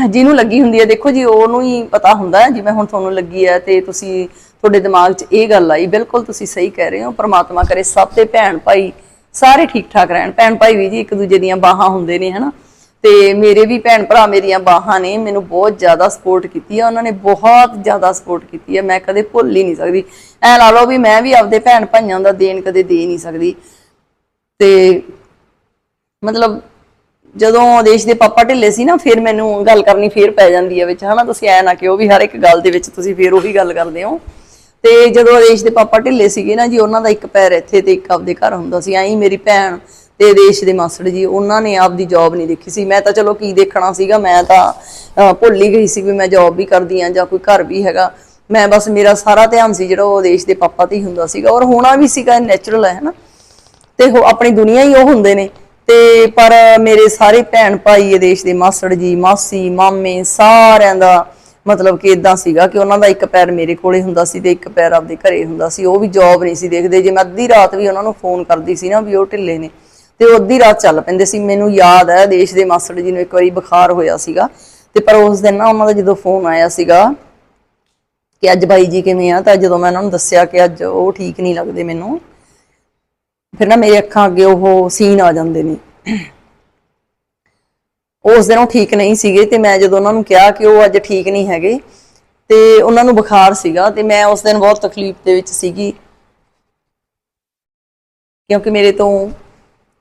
ਜਿਹਨੂੰ ਲੱਗੀ ਹੁੰਦੀ ਹੈ, ਦੇਖੋ ਜੀ, ਉਹਨੂੰ ਹੀ ਪਤਾ ਹੁੰਦਾ ਹੈ, ਜਿਵੇਂ ਹੁਣ ਤੁਹਾਨੂੰ ਲੱਗੀ ਹੈ ਤੇ ਤੁਸੀਂ, ਤੁਹਾਡੇ ਦਿਮਾਗ 'ਚ ਇਹ ਗੱਲ ਆਈ, ਬਿਲਕੁਲ ਤੁਸੀਂ ਸਹੀ ਕਹਿ ਰਹੇ ਹੋ, ਪ੍ਰਮਾਤਮਾ ਕਰੇ, ਸਭ ਤੇ ਭੈਣ ਭਾਈ ਸਾਰੇ ਠੀਕ ਠਾਕ ਰਹਿਣ, ਭੈਣ ਭਾਈ ਵੀ ਜੀ ਇੱਕ ਦੂਜੇ ਦੀਆਂ ਬਾਹਾਂ ਹੁੰਦੇ ਨੇ, ਹਨਾ? ਤੇ ਮੇਰੇ ਵੀ ਭੈਣ ਭਰਾ ਮੇਰੀਆਂ ਬਾਹਾਂ ਨੇ, ਮੈਨੂੰ ਬਹੁਤ ਜ਼ਿਆਦਾ ਸਪੋਰਟ ਕੀਤੀ ਹੈ ਉਹਨਾਂ ਨੇ ਬਹੁਤ ਜ਼ਿਆਦਾ ਸਪੋਰਟ ਕੀਤੀ ਹੈ ਮੈਂ ਕਦੇ ਭੁੱਲ ਹੀ ਨਹੀਂ ਸਕਦੀ। ਐ ਲਾ ਲਓ ਵੀ ਮੈਂ ਵੀ ਆਪਦੇ ਭੈਣ ਭਾਈਆਂ ਦਾ ਦੇਣ ਕਦੇ ਦੇ ਨਹੀਂ ਸਕਦੀ। ਤੇ ਮਤਲਬ ਜਦੋਂ ਦੇਸ਼ ਦੇ ਪਾਪਾ ਢਿੱਲੇ ਸੀ ਨਾ, ਫਿਰ ਮੈਨੂੰ ਗੱਲ ਕਰਨੀ ਫੇਰ ਪੈ ਜਾਂਦੀ ਹੈ ਵਿੱਚ। ਹਨਾ, ਤੁਸੀਂ ਐ ਨਾ ਕਿਉਂ ਵੀ ਹਰ ਇੱਕ ਗੱਲ ਦੇ ਵਿੱਚ ਤੁਸੀਂ ਫੇਰ ਉਹੀ ਗੱਲ ਕਰਦੇ ਹੋ। ਤੇ ਜਦੋਂ ਆਦੇਸ਼ ਦੇ ਪਾਪਾ ਢਿੱਲੇ ਸੀਗੇ ਨਾ ਜੀ, ਉਹਨਾਂ ਦਾ ਇੱਕ ਪੈਰ ਇੱਥੇ ਤੇ ਇੱਕ ਆਪਦੇ ਘਰ ਹੁੰਦਾ ਸੀ। ਐਂ ਮੇਰੀ ਭੈਣ ਤੇ ਦੇਸ਼ ਦੇ ਮਾਸੜ ਜੀ, ਉਹਨਾਂ ਨੇ ਆਪਦੀ ਜੌਬ ਨਹੀਂ ਦੇਖੀ ਸੀ। ਮੈਂ ਤਾਂ ਚਲੋ ਕੀ ਦੇਖਣਾ ਸੀਗਾ, ਮੈਂ ਤਾਂ ਭੁੱਲ ਹੀ ਗਈ ਸੀ ਵੀ ਮੈਂ ਜੌਬ ਵੀ ਕਰਦੀ ਆ ਜਾਂ ਕੋਈ ਘਰ ਵੀ ਹੈਗਾ। ਮੈਂ ਬਸ ਮੇਰਾ ਸਾਰਾ ਧਿਆਨ ਸੀ ਜਿਹੜਾ ਉਹ ਦੇਸ਼ ਦੇ ਪਾਪਾ ਤੇ ਹੀ ਹੁੰਦਾ ਸੀਗਾ। ਔਰ ਹੋਣਾ ਵੀ ਸੀਗਾ ਨੈਚੁਰਲ ਹੈ, ਹਨਾ। ਤੇ ਉਹ ਆਪਣੀ ਦੁਨੀਆ ਹੀ ਉਹ ਹੁੰਦੇ ਨੇ। ਤੇ ਪਰ ਮੇਰੇ ਸਾਰੇ ਭੈਣ ਭਾਈ ਇਹ ਦੇਸ਼ ਦੇ ਮਾਸੜ ਜੀ, ਮਾਸੀ, ਮਾਮੇ ਸਾਰਿਆਂ ਦਾ ਮਤਲਬ ਕਿ ਇਦਾਂ ਸੀਗਾ ਕਿ ਉਹਨਾਂ ਦਾ ਇੱਕ ਪੈਰ ਮੇਰੇ ਕੋਲੇ ਹੁੰਦਾ ਸੀ ਤੇ ਇੱਕ ਪੈਰ ਆਪਦੇ ਘਰੇ ਹੁੰਦਾ ਸੀ। ਉਹ ਵੀ ਜੌਬ ਨਹੀਂ ਸੀ ਦੇਖਦੇ। ਜੇ ਮੈਂ ਅੱਧੀ ਰਾਤ ਵੀ ਉਹਨਾਂ ਨੂੰ ਫੋਨ ਕਰਦੀ ਸੀ ਨਾ ਵੀ ਉਹ ਢਿੱਲੇ ਨੇ ਤੇ ਉਹ ਅੱਧੀ ਰਾਤ ਚੱਲ ਪੈਂਦੇ ਸੀ। ਮੈਨੂੰ ਯਾਦ ਹੈ ਦੇਸ਼ ਦੇ ਮਾਸੜ ਜੀ ਨੂੰ ਇੱਕ ਵਾਰੀ ਬੁਖਾਰ ਹੋਇਆ ਸੀਗਾ ਤੇ ਪਰ ਉਸ ਦਿਨ ਨਾ ਉਹਨਾਂ ਦਾ ਜਦੋਂ ਫੋਨ ਆਇਆ ਸੀਗਾ ਕਿ ਅੱਜ ਬਾਈ ਜੀ ਕਿਵੇਂ ਆ, ਤਾਂ ਜਦੋਂ ਮੈਂ ਉਹਨਾਂ ਨੂੰ ਦੱਸਿਆ ਕਿ ਅੱਜ ਉਹ ਠੀਕ ਨਹੀਂ ਲੱਗਦੇ ਮੈਨੂੰ ਫਿਰ ਨਾ ਮੇਰੇ ਅੱਖਾਂ ਅੱਗੇ ਉਹ ਸੀਨ ਆ ਜਾਂਦੇ ਨੇ। ਉਸ ਦਿਨ ਉਹ ਠੀਕ ਨਹੀਂ ਸੀਗੇ ਤੇ ਮੈਂ ਜਦੋਂ ਉਹਨਾਂ ਨੂੰ ਕਿਹਾ ਕਿ ਉਹ ਅੱਜ ਠੀਕ ਨਹੀਂ ਹੈਗੇ, ਤੇ ਉਹਨਾਂ ਨੂੰ ਬੁਖਾਰ ਸੀਗਾ ਤੇ ਮੈਂ ਉਸ ਦਿਨ ਬਹੁਤ ਤਕਲੀਫ ਦੇ ਵਿੱਚ ਸੀਗੀ। ਕਿਉਂਕਿ ਮੇਰੇ ਤੋਂ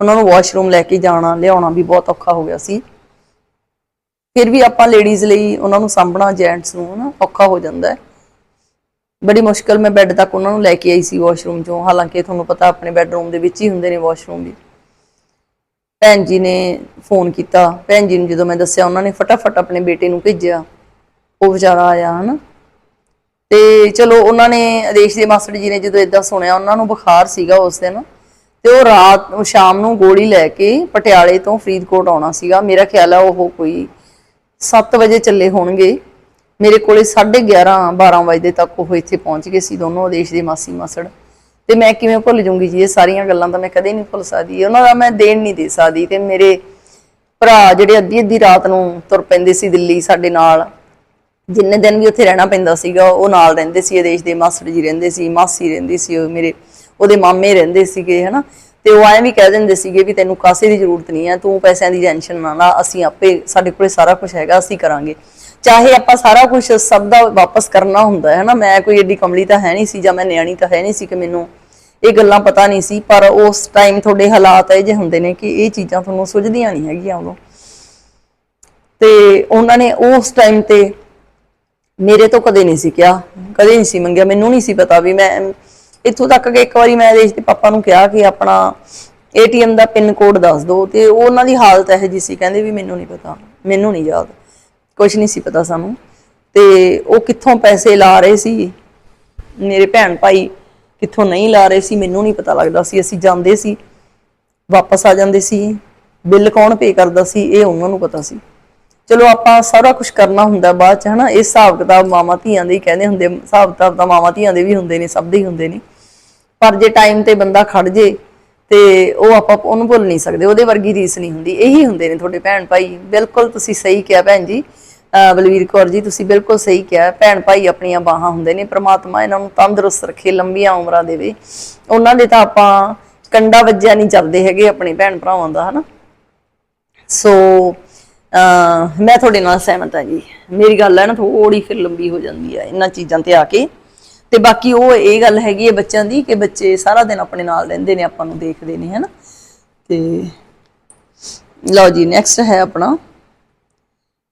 ਉਹਨਾਂ ਨੂੰ ਵਾਸ਼ਰੂਮ ਲੈ ਕੇ ਜਾਣਾ, ਲਿਆਉਣਾ ਵੀ ਬਹੁਤ ਔਖਾ ਹੋ ਗਿਆ ਸੀ। ਫਿਰ ਵੀ ਆਪਾਂ ਲੇਡੀਜ਼ ਲਈ ਉਹਨਾਂ ਨੂੰ ਸਾਂਭਣਾ ਜੈਂਟਸ ਨੂੰ ਨਾ ਔਖਾ ਹੋ ਜਾਂਦਾ ਹੈ। ਬੜੀ ਮੁਸ਼ਕਲ ਮੈਂ ਬੈੱਡ ਤੱਕ ਉਹਨਾਂ ਨੂੰ ਲੈ ਕੇ ਆਈ ਸੀ ਵਾਸ਼ਰੂਮ ਚੋਂ। ਹਾਲਾਂਕਿ ਤੁਹਾਨੂੰ ਪਤਾ ਆਪਣੇ ਬੈੱਡਰੂਮ ਦੇ ਵਿੱਚ ਹੀ ਹੁੰਦੇ ਨੇ ਵਾਸ਼ਰੂਮ ਵੀ। ਭੈਣ ਜੀ ਨੇ ਫੋਨ ਕੀਤਾ। ਭੈਣ ਜੀ ਨੂੰ ਜਦੋਂ ਮੈਂ ਦੱਸਿਆ, ਉਹਨਾਂ ਨੇ ਫਟਾਫਟ ਆਪਣੇ ਬੇਟੇ ਨੂੰ ਭੇਜਿਆ। ਉਹ ਵਿਚਾਰਾ ਆਇਆ, ਹਨਾ। ਤੇ ਚਲੋ, ਉਹਨਾਂ ਨੇ ਆਦੇਸ਼ ਦੇ ਮਾਸਟਰ ਜੀ ਨੇ ਜਦੋਂ ਇਦਾਂ ਸੁਣਿਆ, ਉਹਨਾਂ ਨੂੰ ਬੁਖਾਰ ਸੀਗਾ ਉਸ ਦਿਨ। ਤੇ ਉਹ ਰਾਤ ਨੂੰ ਸ਼ਾਮ ਨੂੰ ਗੋਲੀ ਲੈ ਕੇ ਪਟਿਆਲੇ ਤੋਂ ਫਰੀਦਕੋਟ ਆਉਣਾ ਸੀਗਾ। ਮੇਰਾ ਖਿਆਲ ਆ ਉਹ ਕੋਈ 7 ਵਜੇ ਚੱਲੇ ਹੋਣਗੇ। ਮੇਰੇ ਕੋਲੇ 11:30 12 ਵਜੇ ਤੱਕ ਉਹ ਇੱਥੇ ਪਹੁੰਚ ਗਏ ਸੀ ਦੋਨੋਂ ਆਦੇਸ਼ ਦੇ ਮਾਸੀ ਮਾਸੜ। ਤੇ ਮੈਂ ਕਿਵੇਂ ਭੁੱਲ ਜੂੰਗੀ ਜੀ, ਇਹ ਸਾਰੀਆਂ ਗੱਲਾਂ ਤਾਂ ਮੈਂ ਕਦੇ ਨਹੀਂ ਭੁੱਲ ਸਕਦੀ। ਉਹਨਾਂ ਦਾ ਮੈਂ ਦੇਣ ਨਹੀਂ ਦੇ ਸਕਦੀ ਤੇ ਮੇਰੇ ਭਰਾ ਜਿਹੜੇ ਅੱਧੀ ਅੱਧੀ ਰਾਤ ਨੂੰ ਤੁਰ ਪੈਂਦੇ ਸੀ ਦਿੱਲੀ ਸਾਡੇ ਨਾਲ, ਜਿੰਨੇ ਦਿਨ ਵੀ ਉੱਥੇ ਰਹਿਣਾ ਪੈਂਦਾ ਸੀਗਾ, ਉਹ ਨਾਲ ਰਹਿੰਦੇ ਸੀ ਆਦੇਸ਼ ਦੇ ਮਾਸਟਰ ਜੀ ਰਹਿੰਦੇ ਸੀ, ਮਾਸੀ ਰਹਿੰਦੀ ਸੀ, ਉਹ ਮੇਰੇ, ਉਹਦੇ ਮਾਮੇ ਰਹਿੰਦੇ ਸੀਗੇ, ਹਨਾ? ਤੇ ਉਹ ਐਂ ਵੀ ਕਹਿ ਦਿੰਦੇ ਸੀਗੇ ਵੀ ਤੈਨੂੰ ਕਾਸੇ ਦੀ ਜ਼ਰੂਰਤ ਨਹੀਂ ਹੈ, ਤੂੰ ਪੈਸਿਆਂ ਦੀ ਟੈਨਸ਼ਨ ਨਾ ਲਾ, ਅਸੀਂ ਆਪੇ, ਸਾਡੇ ਕੋਲੇ ਸਾਰਾ ਕੁਝ ਹੈਗਾ, ਅਸੀਂ ਕਰਾਂਗੇ। ਚਾਹੇ ਆਪਾਂ ਸਾਰਾ ਕੁਝ ਸਭ ਦਾ ਵਾਪਸ ਕਰਨਾ ਹੁੰਦਾ ਹੈ ਨਾ, ਮੈਂ ਕੋਈ ਏਡੀ ਕਮਲੀ ਤਾਂ ਹੈ ਨਹੀਂ ਸੀ ਜਾਂ ਮੈਂ ਨਿਆਣੀ ਤਾਂ ਹੈ ਨਹੀਂ ਸੀ ਕਿ ਮੈਨੂੰ ਇਹ ਗੱਲਾਂ ਪਤਾ ਨਹੀਂ ਸੀ, ਪਰ ਉਸ ਟਾਈਮ ਤੁਹਾਡੇ ਹਾਲਾਤ ਇਹ ਜਿਹੇ ਹੁੰਦੇ ਨੇ ਕਿ ਇਹ ਚੀਜ਼ਾਂ ਤੁਹਾਨੂੰ ਸੁਝਦੀਆਂ ਨਹੀਂ ਹੈਗੀਆਂ ਉਦੋਂ। ਤੇ ਉਹਨਾਂ ਨੇ ਉਸ ਟਾਈਮ ਤੇ ਮੇਰੇ ਤੋਂ ਕਦੇ ਨਹੀਂ ਸੀ ਕਿਹਾ, ਕਦੇ ਨਹੀਂ ਸੀ ਮੰਗਿਆ, ਮੈਨੂੰ ਨਹੀਂ ਸੀ ਪਤਾ ਵੀ ਮੈਂ ਇੱਥੋਂ ਤੱਕ ਕਿ ਇੱਕ ਵਾਰੀ ਮੈਂ ਦੇਸ਼ ਦੇ ਪਾਪਾ ਨੂੰ ਕਿਹਾ ਕਿ ਆਪਣਾ ਏਟੀਐਮ ਦਾ ਪਿਨ ਕੋਡ ਦੱਸ ਦਿਓ, ਤੇ ਉਹ ਉਹਨਾਂ ਦੀ ਹਾਲਤ ਇਹ ਜੀ ਸੀ, ਕਹਿੰਦੇ ਵੀ ਮੈਨੂੰ ਨਹੀਂ ਪਤਾ, ਮੈਨੂੰ ਨਹੀਂ ਯਾਦ। ਕੁਝ ਨਹੀਂ ਸੀ ਪਤਾ ਸਾਨੂੰ। ਤੇ ਉਹ ਕਿੱਥੋਂ ਪੈਸੇ ਲਾ ਰਹੇ ਸੀ? ਮੇਰੇ ਭੈਣ ਭਾਈ ਕਿੱਥੋਂ ਨਹੀਂ ਲਾ ਰਹੇ ਸੀ, ਮੈਨੂੰ ਨਹੀਂ ਪਤਾ ਲੱਗਦਾ ਸੀ। ਅਸੀਂ ਜਾਂਦੇ ਸੀ, ਵਾਪਸ ਆ ਜਾਂਦੇ ਸੀ। ਬਿੱਲ ਕੌਣ ਪੇ ਕਰਦਾ ਸੀ, ਇਹ ਉਹਨਾਂ ਨੂੰ ਪਤਾ ਸੀ। ਚਲੋ ਆਪਾਂ ਸਾਰਾ ਕੁਝ ਕਰਨਾ ਹੁੰਦਾ ਬਾਅਦ ਚ, ਹਨਾ? ਇਹ ਹਿਸਾਬ ਕਿਤਾਬ ਮਾਮਾ ਧੀਆਂ ਦੇ ਹੀ ਕਹਿੰਦੇ ਹੁੰਦੇ, ਹਿਸਾਬ ਕਿਤਾਬ ਤਾਂ ਮਾਮਾ ਧੀਆਂ ਦੇ ਵੀ ਹੁੰਦੇ ਨੇ, ਸਭ ਦੇ ਹੀ ਹੁੰਦੇ ਨੇ। ਪਰ ਜੇ ਟਾਈਮ ਤੇ ਬੰਦਾ ਖੜ ਜੇ ਤੇ ਉਹ ਆਪਾਂ ਉਹਨੂੰ ਭੁੱਲ ਨਹੀਂ ਸਕਦੇ, ਉਹਦੇ ਵਰਗੀ ਰੀਸ ਨਹੀਂ ਹੁੰਦੀ। ਇਹੀ ਹੁੰਦੇ ਨੇ ਤੁਹਾਡੇ ਭੈਣ ਭਾਈ। ਬਿਲਕੁਲ ਤੁਸੀਂ ਸਹੀ ਕਿਹਾ ਭੈਣ ਜੀ। ਬਲਵੀਰ ਕੌਰ ਜੀ, ਤੁਸੀਂ ਬਿਲਕੁਲ ਸਹੀ ਕਿਹਾ। ਭੈਣ ਭਾਈ ਆਪਣੀਆਂ ਬਾਹਾਂ ਹੁੰਦੇ ਨੇ, ਪ੍ਰਮਾਤਮਾ ਇਹਨਾਂ ਨੂੰ ਤੰਦਰੁਸਤ ਰੱਖੇ, ਲੰਬੀਆਂ ਉਮਰਾਂ ਦੇਵੇ। ਉਹਨਾਂ ਦੇ ਤਾਂ ਆਪਾਂ ਕੰਡਾ ਵੱਜਿਆ ਨਹੀਂ ਚੱਲਦੇ ਹੈਗੇ ਆਪਣੇ ਭੈਣ ਭਰਾਵਾਂ ਦਾ, ਹਨਾ? ਸੋ ਅਹ ਮੈਂ ਤੁਹਾਡੇ ਨਾਲ ਸਹਿਮਤ ਹਾਂ ਜੀ। ਮੇਰੀ ਗੱਲ ਹੈ ਨਾ ਥੋੜੀ ਫਿਰ ਲੰਬੀ ਹੋ ਜਾਂਦੀ ਹੈ ਇਹਨਾਂ ਚੀਜ਼ਾਂ ਤੇ ਆ ਕੇ। ਤੇ ਬਾਕੀ ਉਹ ਇਹ ਗੱਲ ਹੈਗੀ ਹੈ ਬੱਚਿਆਂ ਦੀ ਕਿ ਬੱਚੇ ਸਾਰਾ ਦਿਨ ਆਪਣੇ ਨਾਲ ਰਹਿੰਦੇ ਨੇ, ਆਪਾਂ ਨੂੰ ਦੇਖਦੇ ਨੇ, ਹਨਾ? ਤੇ ਲਓ ਜੀ ਨੈਕਸਟ ਹੈ ਆਪਣਾ।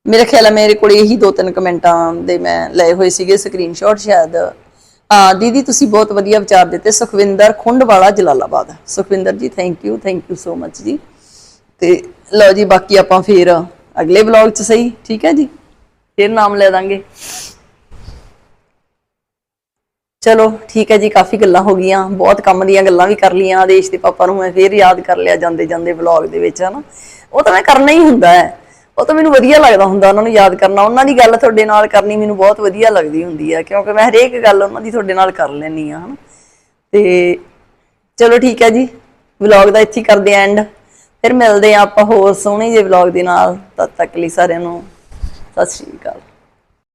ਮੇਰੇ ਖਿਆਲ ਹੈ ਮੇਰੇ ਕੋਲ ਇਹੀ ਦੋ ਤਿੰਨ ਕਮੈਂਟਾਂ ਦੇ ਮੈਂ ਲਏ ਹੋਏ ਸੀਗੇ ਸਕਰੀਨਸ਼ਾਟ ਸ਼ਾਇਦ। ਹਾਂ, ਦੀਦੀ, ਤੁਸੀਂ ਬਹੁਤ ਵਧੀਆ ਵਿਚਾਰ ਦਿੱਤੇ। Sukhwinder Khundwala, Jalalabad. Sukhwinder ji thank you thank you so much ਜੀ। ਤੇ ਲਓ ਜੀ, ਬਾਕੀ ਆਪਾਂ ਫੇਰ ਅਗਲੇ ਵਲੌਗ 'ਚ ਸਹੀ, ਠੀਕ ਹੈ ਜੀ? ਫੇਰ ਨਾਮ ਲੈ ਦਾਂਗੇ। ਚਲੋ, ਠੀਕ ਹੈ ਜੀ, ਕਾਫੀ ਗੱਲਾਂ ਹੋ ਗਈਆਂ। ਬਹੁਤ ਕੰਮ ਦੀਆਂ ਗੱਲਾਂ ਵੀ ਕਰ ਲਈਆਂ। ਆਦੇਸ਼ ਦੇ ਪਾਪਾ ਨੂੰ ਮੈਂ ਫੇਰ ਯਾਦ ਕਰ ਲਿਆ ਜਾਂਦੇ ਜਾਂਦੇ ਵਲੌਗ ਦੇ ਵਿੱਚ, ਹਨਾ? ਉਹ ਤਾਂ ਮੈਂ ਕਰਨਾ ਹੀ ਹੁੰਦਾ ਹੈ। ਉਹ ਤਾਂ ਮੈਨੂੰ ਵਧੀਆ ਲੱਗਦਾ ਹੁੰਦਾ ਉਹਨਾਂ ਨੂੰ ਯਾਦ ਕਰਨਾ। ਉਹਨਾਂ ਦੀ ਗੱਲ ਤੁਹਾਡੇ ਨਾਲ ਕਰਨੀ ਮੈਨੂੰ ਬਹੁਤ ਵਧੀਆ ਲੱਗਦੀ ਹੁੰਦੀ ਹੈ ਕਿਉਂਕਿ ਮੈਂ ਹਰੇਕ ਗੱਲ ਉਹਨਾਂ ਦੀ ਤੁਹਾਡੇ ਨਾਲ ਕਰ ਲੈਣੀ ਆ, ਹਨਾ। ਤੇ ਚਲੋ ਠੀਕ ਹੈ ਜੀ, ਵਲੌਗ ਦਾ ਇੱਥੇ ਕਰਦੇ ਕਰਦੇ ਐਂਡ ਫਿਰ ਮਿਲਦੇ ਆ ਆਪਾਂ ਹੋਰ ਸੋਹਣੇ ਜਿਹੇ ਵਲੌਗ ਦੇ ਨਾਲ। ਤਦ ਤੱਕ ਲਈ ਸਾਰਿਆਂ ਨੂੰ ਸਤਿ ਸ਼੍ਰੀ ਅਕਾਲ।